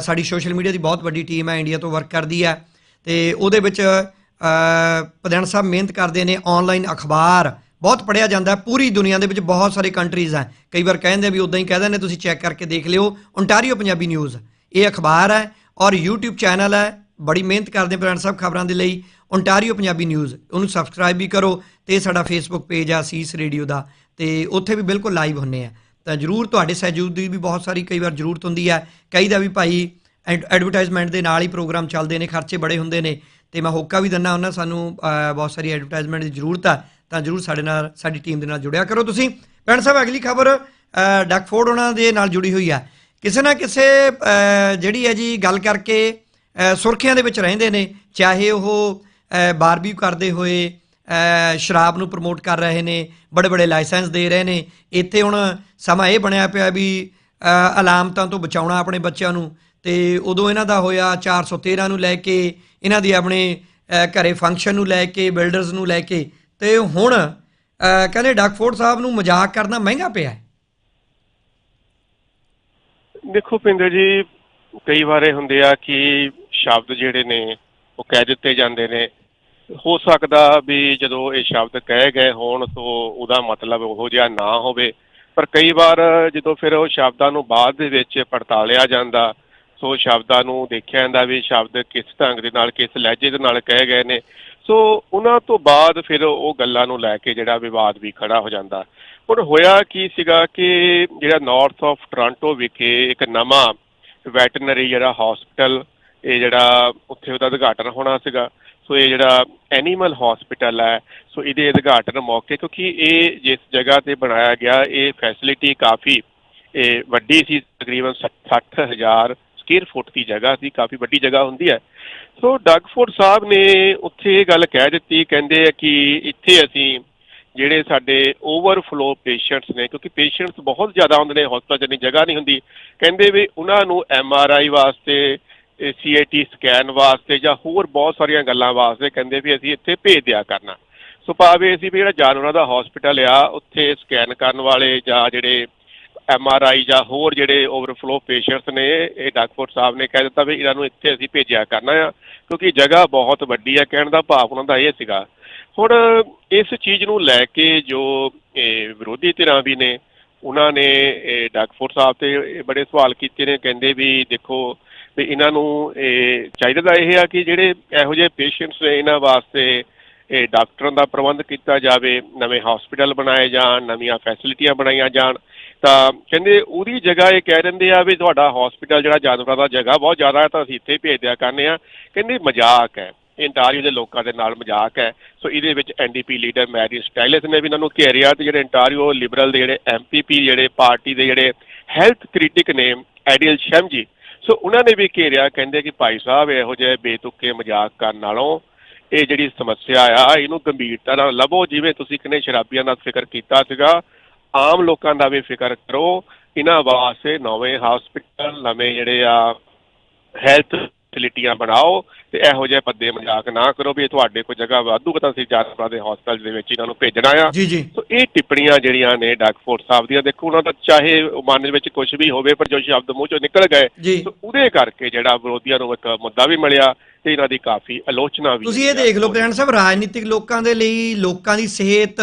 ਸਾਡੀ ਸੋਸ਼ਲ ਮੀਡੀਆ ਦੀ ਬਹੁਤ ਵੱਡੀ ਟੀਮ ਹੈ ਇੰਡੀਆ ਤੋਂ ਵਰਕ ਕਰਦੀ ਹੈ। ਤੇ ਉਹਦੇ ਵਿੱਚ ਪ੍ਰਧਾਨ ਸਾਹਿਬ ਮਿਹਨਤ ਕਰਦੇ ਨੇ ਆਨਲਾਈਨ ਅਖਬਾਰ। ਬਹੁਤ ਪੜਿਆ ਜਾਂਦਾ ਪੂਰੀ ਦੁਨੀਆ ਦੇ ਵਿੱਚ ਬਹੁਤ ਸਾਰੇ ਕੰਟਰੀਜ਼ ਹੈ। ਕਈ ਵਾਰ ਕਹਿੰਦੇ ਵੀ ਉਦਾਂ ਹੀ ਕਹਿ ਦਿੰਦੇ, ਤੁਸੀਂ ਚੈੱਕ ਕਰਕੇ ਦੇਖ ਲਿਓ। ਓਨਟਾਰੀਓ ਪੰਜਾਬੀ ਨਿਊਜ਼ ਇਹ ਅਖਬਾਰ ਹੈ ਔਰ YouTube ਚੈਨਲ ਹੈ। ਬੜੀ ਮਿਹਨਤ ਕਰਦੇ ਪ੍ਰਧਾਨ ਸਾਹਿਬ ਖਬਰਾਂ ਦੇ ਲਈ। ਓਨਟਾਰੀਓ ਪੰਜਾਬੀ ਨਿਊਜ਼ ਉਹਨੂੰ ਸਬਸਕ੍ਰਾਈਬ ਵੀ ਕਰੋ ਤੇ ਸਾਡਾ ਫੇਸਬੁੱਕ ਪੇਜ ਆ ਸੀਸ ਰੇਡੀਓ ਦਾ। ਤੇ ਉੱਥੇ ਵੀ ਬਿਲਕੁਲ ਲਾਈਵ ਹੁੰਨੇ ਆ। ਤਾਂ ਜਰੂਰ ਤੁਹਾਡੇ ਸਹਿਯੋਗ ਦੀ ਵੀ ਬਹੁਤ ਸਾਰੀ ਕਈ ਵਾਰ ਜ਼ਰੂਰਤ ਹੁੰਦੀ ਹੈ। ਕਈ ਦਾ ਵੀ ਭਾਈ, ਐਡ- ਐਡਵਰਟਾਈਜ਼ਮੈਂਟ ਦੇ ਨਾਲ ਹੀ ਪ੍ਰੋਗਰਾਮ ਚੱਲਦੇ ਨੇ, ਖਰਚੇ ਬੜੇ ਹੁੰਦੇ ਨੇ। ਤੇ ਮੈਂ ਹੋਕਾ ਵੀ ਦਿੰਦਾ ਉਹਨਾਂ ਸਾਨੂੰ ਬਹੁਤ ਸਾਰੀ ਐਡਵਰਟਾਈਜ਼ਮੈਂਟ ਦੀ ਜ਼ਰੂਰਤ ਆ, ਤਾਂ ਜਰੂਰ ਸਾਡੇ ਨਾਲ, ਸਾਡੀ ਟੀਮ ਦੇ ਨਾਲ ਜੁੜਿਆ ਕਰੋ ਤੁਸੀਂ। ਭੈਣ ਸਾਹਿਬ, ਅਗਲੀ ਖਬਰ ਡਕਫੋਰਡ ਉਹਨਾਂ ਦੇ ਨਾਲ ਜੁੜੀ ਹੋਈ ਆ। ਕਿਸੇ ਨਾ ਕਿਸੇ ਜਿਹੜੀ ਹੈ ਜੀ, ਗੱਲ ਕਰਕੇ ਸੁਰਖੀਆਂ ਦੇ ਵਿੱਚ ਰਹਿੰਦੇ ਨੇ, ਚਾਹੇ ਉਹ ਬਾਰਬੀਕਿਊ ਕਰਦੇ ਹੋਏ ਸ਼ਰਾਬ ਨੂੰ ਪ੍ਰਮੋਟ ਕਰ ਰਹੇ ਨੇ ਬੜੇ ਬੜੇ ਲਾਇਸੈਂਸ ਦੇ ਰਹੇ ਨੇ, ਇੱਥੇ ਹੁਣ ਸਮਾਂ ਇਹ ਬਣਿਆ ਪਿਆ ਵੀ ਅਲਾਮਤਾਂ ਤੋਂ ਬਚਾਉਣਾ ਆਪਣੇ ਬੱਚਿਆਂ ਨੂੰ, ਤੇ ਉਦੋਂ ਇਹਨਾਂ ਦਾ ਹੋਇਆ 413 ਨੂੰ ਲੈ ਕੇ ਇਹਨਾਂ ਦੀ ਆਪਣੇ ਘਰੇ ਫੰਕਸ਼ਨ ਨੂੰ ਲੈ ਕੇ ਬਿਲਡਰਸ ਨੂੰ ਲੈ ਕੇ, ਤੇ ਹੁਣ ਕਹਿੰਦੇ ਡਕਫੋਰਡ ਸਾਹਿਬ ਨੂੰ ਮਜ਼ਾਕ ਕਰਨਾ ਮਹਿੰਗਾ ਪਿਆ ਹੈ। ਦੇਖੋ ਪਿੰਦਰ ਜੀ, ਕਈ ਵਾਰੇ ਹੁੰਦੇ ਆ ਕਿ ਸ਼ਬਦ ਜਿਹੜੇ ਨੇ, ਉਹ ਕਹਿ ਦਿੱਤੇ ਜਾਂਦੇ ਨੇ। ਹੋ ਸਕਦਾ ਵੀ ਜਦੋਂ ਇਹ ਸ਼ਬਦ ਕਹੇ ਗਏ ਹੋਣ, ਤੋਂ ਉਹਦਾ ਮਤਲਬ ਉਹੋ ਜਿਹਾ ਨਾ ਹੋਵੇ। ਪਰ ਕਈ ਵਾਰ ਜਦੋਂ ਫਿਰ ਉਹ ਸ਼ਬਦਾਂ ਨੂੰ ਬਾਅਦ ਦੇ ਵਿੱਚ ਪੜਤਾਲਿਆ ਜਾਂਦਾ ਸੋ ਸ਼ਬਦਾਂ ਨੂੰ ਦੇਖਿਆ ਜਾਂਦਾ ਵੀ ਸ਼ਬਦ ਕਿਸ ਢੰਗ ਦੇ ਨਾਲ, ਕਿਸ ਲਹਿਜੇ ਦੇ ਨਾਲ ਕਹੇ ਗਏ ਨੇ। ਸੋ ਉਹਨਾਂ ਤੋਂ ਬਾਅਦ ਫਿਰ ਉਹ ਗੱਲਾਂ ਨੂੰ ਲੈ ਕੇ ਜਿਹੜਾ ਵਿਵਾਦ ਵੀ ਖੜਾ ਹੋ ਜਾਂਦਾ। ਹੁਣ ਹੋਇਆ ਕੀ ਸੀਗਾ ਕਿ ਜਿਹੜਾ ਨਾਰਥ ਆਫ ਟੋਰਾਂਟੋ ਵਿਖੇ ਇੱਕ ਨਵਾਂ ਵੈਟਰਨਰੀ ਜਿਹੜਾ ਹਸਪੀਟਲ ਇਹ ਜਿਹੜਾ ਉੱਥੇ ਉਹਦਾ ਉਦਘਾਟਨ ਹੋਣਾ ਸੀਗਾ। ਸੋ ਇਹ ਜਿਹੜਾ ਐਨੀਮਲ ਹਸਪੀਟਲ ਹੈ, ਸੋ ਇਹਦੇ ਉਦਘਾਟਨ ਮੌਕੇ ਕਿਉਂਕਿ ਇਹ ਜਿਸ ਜਗ੍ਹਾ ਤੇ ਬਣਾਇਆ ਗਿਆ, ਇਹ ਫੈਸਿਲਿਟੀ ਕਾਫੀ, ਇਹ ਵੱਡੀ ਸੀ, ਤਕਰੀਬਨ 60000 ਸਕੇਅਰ ਫੁੱਟ ਦੀ ਜਗ੍ਹਾ ਸੀ, ਕਾਫੀ ਵੱਡੀ ਜਗ੍ਹਾ ਹੁੰਦੀ ਹੈ। ਸੋ ਡਗਫੋਰਡ ਸਾਹਿਬ ਨੇ ਉੱਥੇ ਇਹ ਗੱਲ ਕਹਿ ਦਿੱਤੀ, ਕਹਿੰਦੇ ਆ ਕਿ ਇੱਥੇ ਅਸੀਂ ਜਿਹੜੇ ਸਾਡੇ ਓਵਰਫਲੋ ਪੇਸ਼ੈਂਟਸ ਨੇ, ਕਿਉਂਕਿ ਪੇਸ਼ੈਂਟਸ ਬਹੁਤ ਜ਼ਿਆਦਾ ਹੁੰਦੇ ਨੇ ਹਸਪਤਾਲ 'ਚ ਇੰਨੀ ਜਗ੍ਹਾ ਨਹੀਂ ਹੁੰਦੀ। ਕਹਿੰਦੇ ਵੀ ਉਹਨਾਂ ਨੂੰ ਐਮ ਆਰ ਆਈ ਵਾਸਤੇ ਸੀਏਟੀ ਸਕੈਨ ਵਾਸਤੇ ਜਾਂ ਹੋਰ ਬਹੁਤ ਸਾਰੀਆਂ ਗੱਲਾਂ ਵਾਸਤੇ ਕਹਿੰਦੇ ਵੀ ਅਸੀਂ ਇੱਥੇ ਭੇਜ ਦਿਆ ਕਰਨਾ। ਸੋ ਭਾਵੇਂ ਅਸੀਂ ਵੀ ਜਿਹੜਾ ਜਾਨਵਰਾਂ ਦਾ ਹਸਪੀਟਲ ਆ, ਉੱਥੇ ਸਕੈਨ ਕਰਨ ਵਾਲੇ ਜਾਂ ਜਿਹੜੇ ਐਮ ਆਰ ਆਈ ਜਾਂ ਹੋਰ ਜਿਹੜੇ ਓਵਰਫਲੋ ਪੇਸ਼ੈਂਟਸ ਨੇ, ਇਹ ਡਾਕਟਰ ਸਾਹਿਬ ਨੇ ਕਹਿ ਦਿੱਤਾ ਵੀ ਇਹਨਾਂ ਨੂੰ ਇੱਥੇ ਅਸੀਂ ਭੇਜਿਆ ਕਰਨਾ ਆ, ਕਿਉਂਕਿ ਜਗ੍ਹਾ ਬਹੁਤ ਵੱਡੀ ਆ, ਕਹਿਣ ਦਾ ਭਾਵ ਉਹਨਾਂ ਦਾ ਇਹ ਸੀਗਾ। ਹੁਣ ਇਸ ਚੀਜ਼ ਨੂੰ ਲੈ ਕੇ ਜੋ ਵਿਰੋਧੀ ਧਿਰਾਂ ਵੀ ਨੇ, ਉਹਨਾਂ ਨੇ ਇਹ ਡਾਕਟਰ ਸਾਹਿਬ ਤੇ ਬੜੇ ਸਵਾਲ ਕੀਤੇ ਨੇ, ਕਹਿੰਦੇ ਵੀ ਦੇਖੋ, ਵੀ ਇਹਨਾਂ ਨੂੰ ਇਹ ਚਾਹੀਦਾ ਤਾਂ ਇਹ ਆ ਕਿ ਜਿਹੜੇ ਇਹੋ ਜਿਹੇ ਪੇਸ਼ੈਂਟਸ ਨੇ, ਇਹਨਾਂ ਵਾਸਤੇ ਇਹ ਡਾਕਟਰਾਂ ਦਾ ਪ੍ਰਬੰਧ ਕੀਤਾ ਜਾਵੇ, ਨਵੇਂ ਹਸਪੀਟਲ ਬਣਾਏ ਜਾਣ, ਨਵੀਆਂ ਫੈਸਿਲਿਟੀਆਂ ਬਣਾਈਆਂ ਜਾਣ। ਤਾਂ ਕਹਿੰਦੇ ਉਹਦੀ ਜਗ੍ਹਾ ਇਹ ਕਹਿ ਦਿੰਦੇ ਆ ਵੀ ਤੁਹਾਡਾ ਹਸਪੀਟਲ ਜਿਹੜਾ ਜਾਨਵਰਾਂ ਦਾ ਜਗ੍ਹਾ ਬਹੁਤ ਜ਼ਿਆਦਾ ਹੈ, ਤਾਂ ਅਸੀਂ ਇੱਥੇ ਭੇਜ ਦਿਆ ਕਰਨੇ ਆ। ਕਹਿੰਦੇ ਮਜ਼ਾਕ ਹੈ। ਇੰਟਾਰੀਓ ਦੇ ਲੋਕਾਂ ਦੇ ਨਾਲ ਮਜ਼ਾਕ ਹੈ। ਸੋ ਇਹਦੇ ਵਿੱਚ ਐਨਡੀਪੀ ਲੀਡਰ ਮੈਰੀ ਸਟਾਈਲਸ ਨੇ ਵੀ ਇਹਨਾਂ ਨੂੰ ਘੇਰਿਆ ਤੇ ਜਿਹੜੇ ਇੰਟਾਰੀਓ ਲਿਬਰਲ ਦੇ ਜਿਹੜੇ ਐਮਪੀਪੀ ਜਿਹੜੇ ਪਾਰਟੀ ਦੇ ਜਿਹੜੇ ਹੈਲਥ ਕ੍ਰਿਟਿਕ ਨੇ ਆਈਡੀਅਲ ਐਡੀਲ ਜੀ। ਸੋ ਉਹਨਾਂ ਨੇ ਵੀ ਘੇਰਿਆ, ਕਹਿੰਦੇ ਕਿ ਭਾਈ ਸਾਹਿਬ ਇਹੋ ਜਿਹੇ ਬੇਤੁਕੇ ਮਜ਼ਾਕ ਕਰਨ ਨਾਲੋਂ ਇਹ ਜਿਹੜੀ ਸਮੱਸਿਆ ਆ, ਇਹਨੂੰ ਗੰਭੀਰਤਾ ਨਾਲ ਲਵੋ ਜਿਵੇਂ ਤੁਸੀਂ ਕਿਨੇ ਸ਼ਰਾਬੀਆਂ ਦਾ ਜ਼ਿਕਰ ਕੀਤਾ ਸੀਗਾ ਆਮ ਲੋਕਾਂ ਦਾ ਵੀ ਫਿਕਰ ਕਰੋ। ਇਹਨਾਂ ਵਾਸਤੇ ਨਵੇਂ ਹਸਪੀਟਲ ਨਵੇਂ ਜਿਹੜੇ ਆ ਹੈਲਥ ਫੈਸਿਲਿਟੀਆਂ ਬਣਾਓ ਤੇ ਇਹੋ ਜਿਹੇ ਪੱਦੇ ਮਜ਼ਾਕ ਨਾ ਕਰੋ ਵੀ ਇਹ ਤੁਹਾਡੇ ਕੋਲ ਜਗ੍ਹਾ ਵਾਧੂ ਤਾਂ ਅਸੀਂ ਜਾਨਵਰਾਂ ਦੇ ਹਸਪਤਾਲ ਦੇ ਵਿੱਚ ਇਹਨਾਂ ਨੂੰ ਭੇਜਣਾ ਆ। ਜੀ ਜੀ। ਸੋ ਇਹ ਟਿੱਪਣੀਆਂ ਜਿਹੜੀਆਂ ਨੇ ਡਾਕਫੋਰਡ ਸਾਹਿਬ ਦੀਆਂ ਦੇਖੋ ਉਹਨਾਂ ਦਾ ਚਾਹੇ ਮਨ ਵਿੱਚ ਕੁਝ ਵੀ ਹੋਵੇ ਪਰ ਜੋ ਸ਼ਬਦ ਮੂੰਹ ਚੋਂ ਨਿਕਲ ਗਏ ਸੋ ਉਹਦੇ ਕਰਕੇ ਜਿਹੜਾ ਵਿਰੋਧੀਆਂ ਨੂੰ ਇੱਕ ਮੁੱਦਾ ਵੀ ਮਿਲਿਆ ਤੇ ਇਹਨਾਂ ਦੀ ਕਾਫੀ ਆਲੋਚਨਾ ਵੀ ਤੁਸੀਂ ਇਹ ਦੇਖ ਲਓ ਪ੍ਰੈਣ ਸਾਹਿਬ ਰਾਜਨੀਤਿਕ ਲੋਕਾਂ ਦੇ ਲਈ ਲੋਕਾਂ ਦੀ ਸਿਹਤ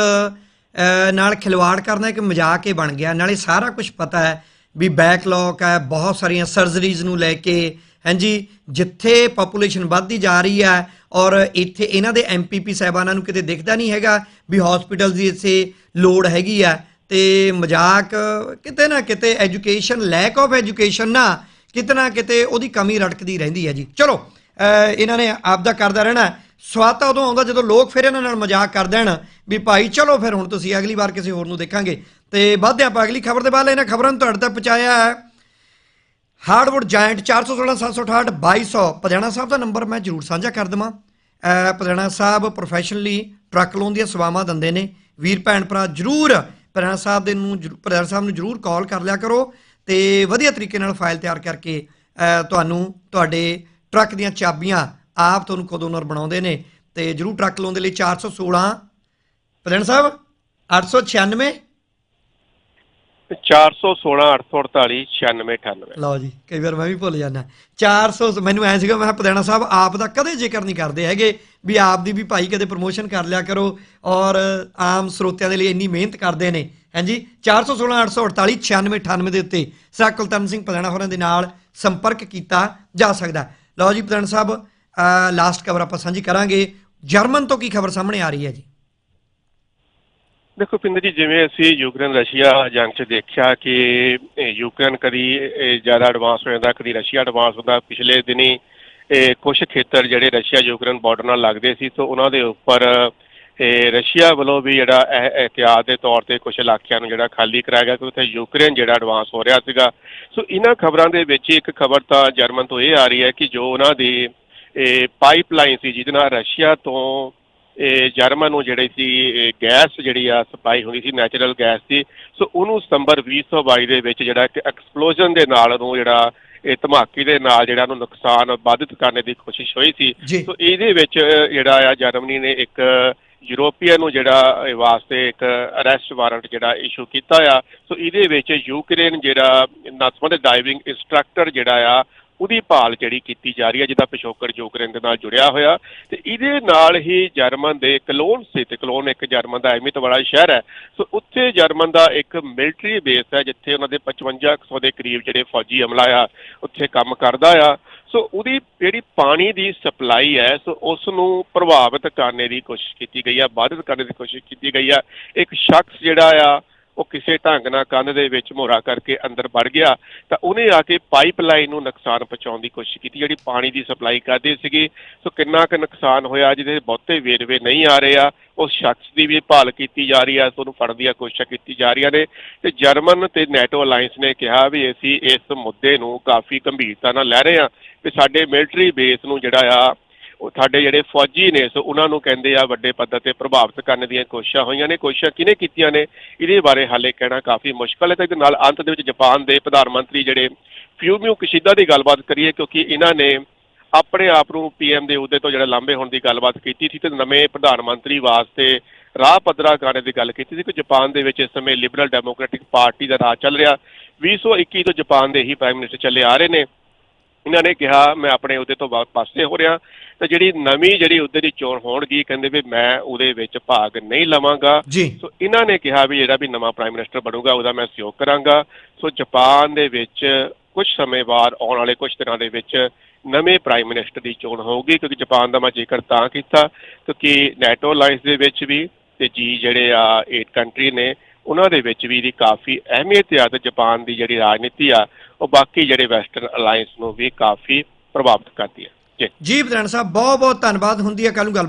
ਨਾਲ ਖਿਲਵਾੜ ਕਰਨਾ ਇੱਕ ਮਜ਼ਾਕ ਹੀ ਬਣ ਗਿਆ। ਨਾਲੇ ਸਾਰਾ ਕੁਝ ਪਤਾ ਹੈ ਵੀ ਬੈਕਲੌਗ ਹੈ, ਬਹੁਤ ਸਾਰੀਆਂ ਸਰਜਰੀਜ਼ ਨੂੰ ਲੈ ਕੇ। ਹਾਂਜੀ, ਜਿੱਥੇ ਪੋਪੂਲੇਸ਼ਨ ਵੱਧਦੀ ਜਾ ਰਹੀ ਹੈ ਔਰ ਇੱਥੇ ਇਹਨਾਂ ਦੇ ਐਮਪੀਪੀ ਸਾਹਿਬਾਨਾਂ ਨੂੰ ਕਿਤੇ ਦਿਖਦਾ ਨਹੀਂ ਹੈਗਾ ਵੀ ਹਸਪੀਟਲ ਦੀ ਇੱਥੇ ਲੋੜ ਹੈਗੀ ਆ ਤੇ ਮਜ਼ਾਕ ਕਿਤੇ ਨਾ ਕਿਤੇ ਐਜੂਕੇਸ਼ਨ ਲੈਕ ਆਫ ਐਜੂਕੇਸ਼ਨ ਨਾ ਕਿਤੇ ਨਾ ਕਿਤੇ ਉਹਦੀ ਕਮੀ ਰੜਕਦੀ ਰਹਿੰਦੀ ਹੈ ਜੀ। ਚਲੋ ਇਹਨਾਂ ਨੇ ਆਪਦਾ ਕਰਦਾ ਰਹਿਣਾ। ਸਵਾਦ ਤਾਂ ਉਦੋਂ ਆਉਂਦਾ ਜਦੋਂ ਲੋਕ ਫਿਰ ਇਹਨਾਂ ਨਾਲ ਮਜ਼ਾਕ ਕਰ ਦੇਣ ਵੀ ਭਾਈ ਚਲੋ ਫਿਰ ਹੁਣ ਤੁਸੀਂ ਅਗਲੀ ਵਾਰ ਕਿਸੇ ਹੋਰ ਨੂੰ ਦੇਖਾਂਗੇ। ਤੇ ਵੱਧਦੇ ਆਪਾਂ ਅਗਲੀ ਖਬਰ ਦੇ ਬਾਅਦ ਇਹਨਾਂ ਖਬਰਾਂ ਨੂੰ ਤੁਹਾਡੇ ਤੱਕ ਪਹੁੰਚਾਇਆ ਹੈ। ਹਾਰਡਵੁੱਡ ਜਾਇੰਟ 416 768 2200 ਪਧਿਆਣਾ ਸਾਹਿਬ ਦਾ ਨੰਬਰ ਮੈਂ ਜਰੂਰ ਸਾਂਝਾ ਕਰ ਦਵਾਂ। ਅਹ ਪਧਿਆਣਾ ਸਾਹਿਬ ਪ੍ਰੋਫੈਸ਼ਨਲੀ ਟਰੱਕ ਲੋਨ ਦੀਆਂ ਸੇਵਾਵਾਂ ਦਿੰਦੇ ਨੇ। ਵੀਰ ਭੈਣ ਭਰਾ ਜਰੂਰ ਪਧਿਆਣਾ ਸਾਹਿਬ ਦੇ ਨੂੰ ਜਰੂਰ- ਪਧਿਆਣਾ ਸਾਹਿਬ ਨੂੰ ਜਰੂਰ ਕਾਲ ਕਰ ਲਿਆ ਕਰੋ ਤੇ ਵਧੀਆ ਤਰੀਕੇ ਨਾਲ ਫਾਈਲ ਤਿਆਰ ਕਰਕੇ ਤੁਹਾਨੂੰ ਤੁਹਾਡੇ ਟਰੱਕ ਦੀਆਂ ਚਾਬੀਆਂ ਆਪ ਤੁਹਾਨੂੰ ਕਦੋਂ ਨਰ ਬਣਾਉਂਦੇ ਨੇ ਤੇ ਜਰੂਰ ਟਰੱਕ ਲੋਨ ਦੇ ਲਈ 416 ਪਧਿਆਣਾ ਸਾਹਿਬ 896 416 848 9698 ਲਓ ਜੀ ਕਈ ਵਾਰ ਮੈਂ ਵੀ ਭੁੱਲ ਜਾਂਦਾ। 400 ਮੈਨੂੰ ਐ ਸੀਗਾ ਮੈਂ ਪਦੈਣਾ ਸਾਹਿਬ ਆਪ ਦਾ ਕਦੇ ਜ਼ਿਕਰ ਨਹੀਂ ਕਰਦੇ ਹੈਗੇ ਵੀ ਆਪ ਦੀ ਵੀ ਭਾਈ ਕਦੇ ਪ੍ਰਮੋਸ਼ਨ ਕਰ ਲਿਆ ਕਰੋ ਔਰ ਆਮ ਸਰੋਤਿਆਂ ਦੇ ਲਈ ਇੰਨੀ ਮਿਹਨਤ ਕਰਦੇ ਨੇ। ਹਾਂਜੀ 416 848 9698 ਦੇ ਉੱਤੇ ਸਰ ਕੁਲਤਨ ਸਿੰਘ ਪਦੈਣਾ ਹੋਰਾਂ ਦੇ ਨਾਲ ਸੰਪਰਕ ਕੀਤਾ ਜਾ ਸਕਦਾ। ਲਓ ਜੀ ਪਦੈਣਾ ਸਾਹਿਬ ਲਾਸਟ ਖਬਰ ਆਪਾਂ ਸਾਂਝੀ ਕਰਾਂਗੇ। ਜਰਮਨ ਤੋਂ ਕੀ ਖਬਰ ਸਾਹਮਣੇ ਆ ਰਹੀ ਹੈ ਜੀ? ਦੇਖੋ ਪਿੰਦਰ ਜੀ, ਜਿਵੇਂ ਅਸੀਂ ਯੂਕਰੇਨ, ਰਸ਼ੀਆ ਜੰਗ 'ਚ ਦੇਖਿਆ ਕਿ ਯੂਕਰੇਨ ਕਦੀ ਜ਼ਿਆਦਾ ਐਡਵਾਂਸ ਹੋ ਜਾਂਦਾ ਕਦੀ ਰਸ਼ੀਆ ਐਡਵਾਂਸ ਹੁੰਦਾ। ਪਿਛਲੇ ਦਿਨੀ, ਇਹ ਕੁਝ ਖੇਤਰ ਜਿਹੜੇ ਰਸ਼ੀਆ ਯੂਕਰੇਨ ਬਾਰਡਰ ਨਾਲ ਲੱਗਦੇ ਸੀ ਸੋ ਉਹਨਾਂ ਦੇ ਉੱਪਰ, ਇਹ ਰਸ਼ੀਆ ਵੱਲੋਂ ਵੀ ਜਿਹੜਾ ਇਹ ਇhtiyਾਤ ਦੇ ਤੌਰ ਤੇ ਕੁਝ ਇਲਾਕਿਆਂ ਨੂੰ ਜਿਹੜਾ ਖਾਲੀ ਕਰਾਇਆ ਗਿਆ, ਕਿਉਂਕਿ ਉੱਥੇ ਯੂਕਰੇਨ ਜਿਹੜਾ ਐਡਵਾਂਸ ਹੋ ਰਿਹਾ ਸੀਗਾ। ਸੋ ਇਹਨਾਂ ਖਬਰਾਂ ਦੇ ਵਿੱਚ ਇੱਕ ਖਬਰ ਤਾਂ ਜਰਮਨ ਤੋਂ ਇਹ ਆ ਰਹੀ ਹੈ ਕਿ ਜੋ ਉਹਨਾਂ ਦੀ ਇਹ ਪਾਈਪਲਾਈਨ ਸੀ ਜਿਹਦੇ ਨਾਲ ਰਸ਼ੀਆ ਤੋਂ ਇਹ ਜਰਮਨ ਨੂੰ ਜਿਹੜੀ ਸੀ ਗੈਸ ਜਿਹੜੀ ਆ ਸਪਲਾਈ ਹੁੰਦੀ ਸੀ ਨੈਚੁਰਲ ਗੈਸ ਦੀ। ਸੋ ਉਹਨੂੰ ਸਤੰਬਰ 2022 ਦੇ ਵਿੱਚ ਜਿਹੜਾ ਕਿ ਐਕਸਪਲੋਜਨ ਦੇ ਨਾਲ ਉਹਨੂੰ ਜਿਹੜਾ ਇਹ ਧਮਾਕੇ ਦੇ ਨਾਲ ਜਿਹੜਾ ਉਹਨੂੰ ਨੁਕਸਾਨ ਬਾधित ਕਰਨ ਦੀ ਕੋਸ਼ਿਸ਼ ਹੋਈ ਸੀ। ਸੋ ਇਹਦੇ ਵਿੱਚ ਜਿਹੜਾ ਆ ਜਰਮਨੀ ਨੇ ਇੱਕ ਯੂਰੋਪੀਅਨ ਨੂੰ ਜਿਹੜਾ ਇਹ ਵਾਸਤੇ ਇੱਕ ਅਰੈਸਟ ਵਾਰੰਟ ਜਿਹੜਾ ਇਸ਼ੂ ਕੀਤਾ ਆ। ਸੋ ਇਹਦੇ ਵਿੱਚ ਯੂਕਰੇਨ ਜਿਹੜਾ ਨਸਮਾ ਦੇ ਡਾਈਵਿੰਗ ਇੰਸਟ੍ਰਕਟਰ ਜਿਹੜਾ ਆ ਉਹਦੀ ਭਾਲ ਜਿਹੜੀ ਕੀਤੀ ਜਾ ਰਹੀ ਹੈ ਜਿਹਦਾ ਪਿਛੋਕੜ ਯੂਕਰੇਨ ਦੇ ਨਾਲ ਜੁੜਿਆ ਹੋਇਆ, ਤੇ ਇਹਦੇ ਨਾਲ ਹੀ ਜਰਮਨ ਦੇ ਕਲੋਨ ਸਥਿਤ ਕਲੋਨ ਇੱਕ ਜਰਮਨ ਦਾ ਅਹਿਮੀਅਤ ਵਾਲਾ ਸ਼ਹਿਰ ਹੈ। ਸੋ ਉੱਥੇ ਜਰਮਨ ਦਾ ਇੱਕ ਮਿਲਟਰੀ ਬੇਸ ਹੈ, ਜਿੱਥੇ ਉਹਨਾਂ ਦੇ 5500 ਦੇ ਕਰੀਬ ਜਿਹੜੇ ਫੌਜੀ ਅਮਲਾ ਆ, ਉੱਥੇ ਕੰਮ ਕਰਦਾ ਆ। ਸੋ ਉਹਦੀ ਜਿਹੜੀ ਪਾਣੀ ਦੀ ਸਪਲਾਈ ਹੈ, ਸੋ ਉਸ ਨੂੰ ਪ੍ਰਭਾਵਿਤ ਕਰਨੇ ਦੀ ਕੋਸ਼ਿਸ਼ ਕੀਤੀ ਗਈ ਆ ਬਾधित ਕਰਨ ਦੀ ਕੋਸ਼ਿਸ਼ ਕੀਤੀ ਗਈ ਆ। ਇੱਕ ਸ਼ਖਸ ਜਿਹੜਾ ਆ ਉਹ ਕਿਸੇ ਢੰਗ ਨਾਲ ਕੰਧ ਦੇ ਵਿੱਚ ਮੋਹਰਾ ਕਰਕੇ ਅੰਦਰ ਵੜ ਗਿਆ, ਤਾਂ ਉਹਨੇ ਆ ਕੇ ਪਾਈਪਲਾਈਨ ਨੂੰ ਨੁਕਸਾਨ ਪਹੁੰਚਾਉਣ ਦੀ ਕੋਸ਼ਿਸ਼ ਕੀਤੀ, ਜਿਹੜੀ ਪਾਣੀ ਦੀ ਸਪਲਾਈ ਕਰਦੀ ਸੀਗੀ। ਸੋ ਕਿੰਨਾ ਕੁ ਨੁਕਸਾਨ ਹੋਇਆ, ਜਿਹਦੇ ਬਹੁਤੇ ਵੇਰਵੇ ਨਹੀਂ ਆ ਰਹੇ ਆ ਉਸ ਸ਼ਖਸ ਦੀ ਵੀ ਭਾਲ ਕੀਤੀ ਜਾ ਰਹੀ ਆ, ਸੋ ਉਹਨੂੰ ਫੜਨ ਦੀਆਂ ਕੋਸ਼ਿਸ਼ਾਂ ਕੀਤੀ ਜਾ ਰਹੀਆਂ ਨੇ। ਤੇ ਜਰਮਨ ਤੇ ਨੈਟੋ ਅਲਾਈਅੰਸ ਨੇ ਕਿਹਾ ਵੀ ਅਸੀਂ ਇਸ ਮੁੱਦੇ ਨੂੰ ਕਾਫੀ ਗੰਭੀਰਤਾ ਨਾਲ ਲੈ ਰਹੇ ਹਾਂ ਤੇ ਸਾਡੇ ਮਿਲਟਰੀ ਬੇਸ ਨੂੰ ਜਿਹੜਾ ਆ ਸਾਡੇ ਜਿਹੜੇ ਫੌਜੀ ਨੇ, ਸੋ ਉਹਨਾਂ ਨੂੰ ਕਹਿੰਦੇ ਆ ਵੱਡੇ ਪੱਧਰ ਤੇ ਪ੍ਰਭਾਵਿਤ ਕਰਨ ਦੀਆਂ ਕੋਸ਼ਿਸ਼ਾਂ ਹੋਈਆਂ ਨੇ, ਕੋਸ਼ਿਸ਼ਾਂ ਕਿਹਨੇ ਕੀਤੀਆਂ ਨੇ? ਇਹਦੇ ਬਾਰੇ ਹਾਲੇ ਕਹਿਣਾ ਕਾਫੀ ਮੁਸ਼ਕਲ ਹੈ ਤੇ ਇਹਦੇ ਨਾਲ ਅੰਤ ਦੇ ਵਿੱਚ ਜਾਪਾਨ ਦੇ ਪ੍ਰਧਾਨ ਮੰਤਰੀ ਜਿਹੜੇ ਫਿਊਮੀਓ ਕਿਸ਼ੀਦਾ ਦੀ ਗੱਲਬਾਤ ਕਰੀਏ, ਕਿਉਂਕਿ ਇਹਨਾਂ ਨੇ ਆਪਣੇ ਆਪ ਨੂੰ ਪੀਐਮ ਦੇ ਅਹੁਦੇ ਤੋਂ ਜਿਹੜਾ ਲਾਂਭੇ ਹੋਣ ਦੀ ਗੱਲਬਾਤ ਕੀਤੀ ਸੀ ਤੇ ਨਵੇਂ ਪ੍ਰਧਾਨ ਮੰਤਰੀ ਵਾਸਤੇ ਰਾਹ ਪੱਧਰਾ ਕਰਨ ਦੀ ਗੱਲ ਕੀਤੀ ਸੀ ਕਿ ਜਾਪਾਨ ਦੇ ਵਿੱਚ ਇਸ ਸਮੇਂ ਲਿਬਰਲ ਡੈਮੋਕ੍ਰੈਟਿਕ ਪਾਰਟੀ ਦਾ ਰਾਜ ਚੱਲ ਰਿਹਾ। 2021 ਤੋਂ ਜਾਪਾਨ ਦੇ ਹੀ ਪ੍ਰਾਈਮ ਮਿਨਿਸਟਰ ਚੱਲੇ ਆ ਰਹੇ ਨੇ। ਇਹਨਾਂ ਨੇ ਕਿਹਾ ਮੈਂ ਆਪਣੇ ਅਹੁਦੇ ਤੋਂ ਪਾਸੇ ਹੋ ਰਿਹਾ ਤੇ ਜਿਹੜੀ ਨਵੀਂ ਜਿਹੜੀ ਅਹੁਦੇ ਦੀ ਚੋਣ ਹੋਣਗੀ ਕਹਿੰਦੇ ਵੀ ਮੈਂ ਉਹਦੇ ਵਿੱਚ ਭਾਗ ਨਹੀਂ ਲਵਾਂਗਾ। ਸੋ ਇਹਨਾਂ ਨੇ ਕਿਹਾ ਵੀ ਜਿਹੜਾ ਵੀ ਨਵਾਂ ਪ੍ਰਾਈਮ ਮਿਨਿਸਟਰ ਬਣੂਗਾ ਉਹਦਾ ਮੈਂ ਸਹਿਯੋਗ ਕਰਾਂਗਾ। ਸੋ ਜਾਪਾਨ ਦੇ ਵਿੱਚ ਕੁਝ ਸਮੇਂ ਬਾਅਦ ਆਉਣ ਵਾਲੇ ਕੁਝ ਦਿਨਾਂ ਦੇ ਵਿੱਚ ਨਵੇਂ ਪ੍ਰਾਈਮ ਮਿਨਿਸਟਰ ਦੀ ਚੋਣ ਹੋਊਗੀ ਕਿਉਂਕਿ ਜਾਪਾਨ ਦਾ ਮੈਂ ਜ਼ਿਕਰ ਤਾਂ ਕੀਤਾ ਕਿਉਂਕਿ ਨੈਟੋ ਅਲਾਈਅੰਸ ਦੇ ਵਿੱਚ ਵੀ ਤੇ ਜੀ ਜਿਹੜੇ ਆ ਏਟ ਕੰਟਰੀ ਨੇ ਉਹਨਾਂ ਦੇ ਵਿੱਚ ਵੀ ਇਹਦੀ ਕਾਫੀ ਅਹਿਮੀਅਤ ਆ ਤੇ ਜਾਪਾਨ ਦੀ ਜਿਹੜੀ ਰਾਜਨੀਤੀ ਆ, ਉਹ ਬਾਕੀ ਜਿਹੜੇ ਵੈਸਟਰਨ ਅਲਾਈਅੰਸ ਨੂੰ ਵੀ ਕਾਫੀ ਪ੍ਰਭਾਵਿਤ ਕਰਦੀ ਹੈ। ਜੀ। ਜੀ ਪਦੈਣਾ ਸਾਹਿਬ ਬਹੁਤ ਬਹੁਤ ਧੰਨਵਾਦ, ਹੁੰਦੀ ਹੈ ਕੱਲ ਨੂੰ ਗੱਲ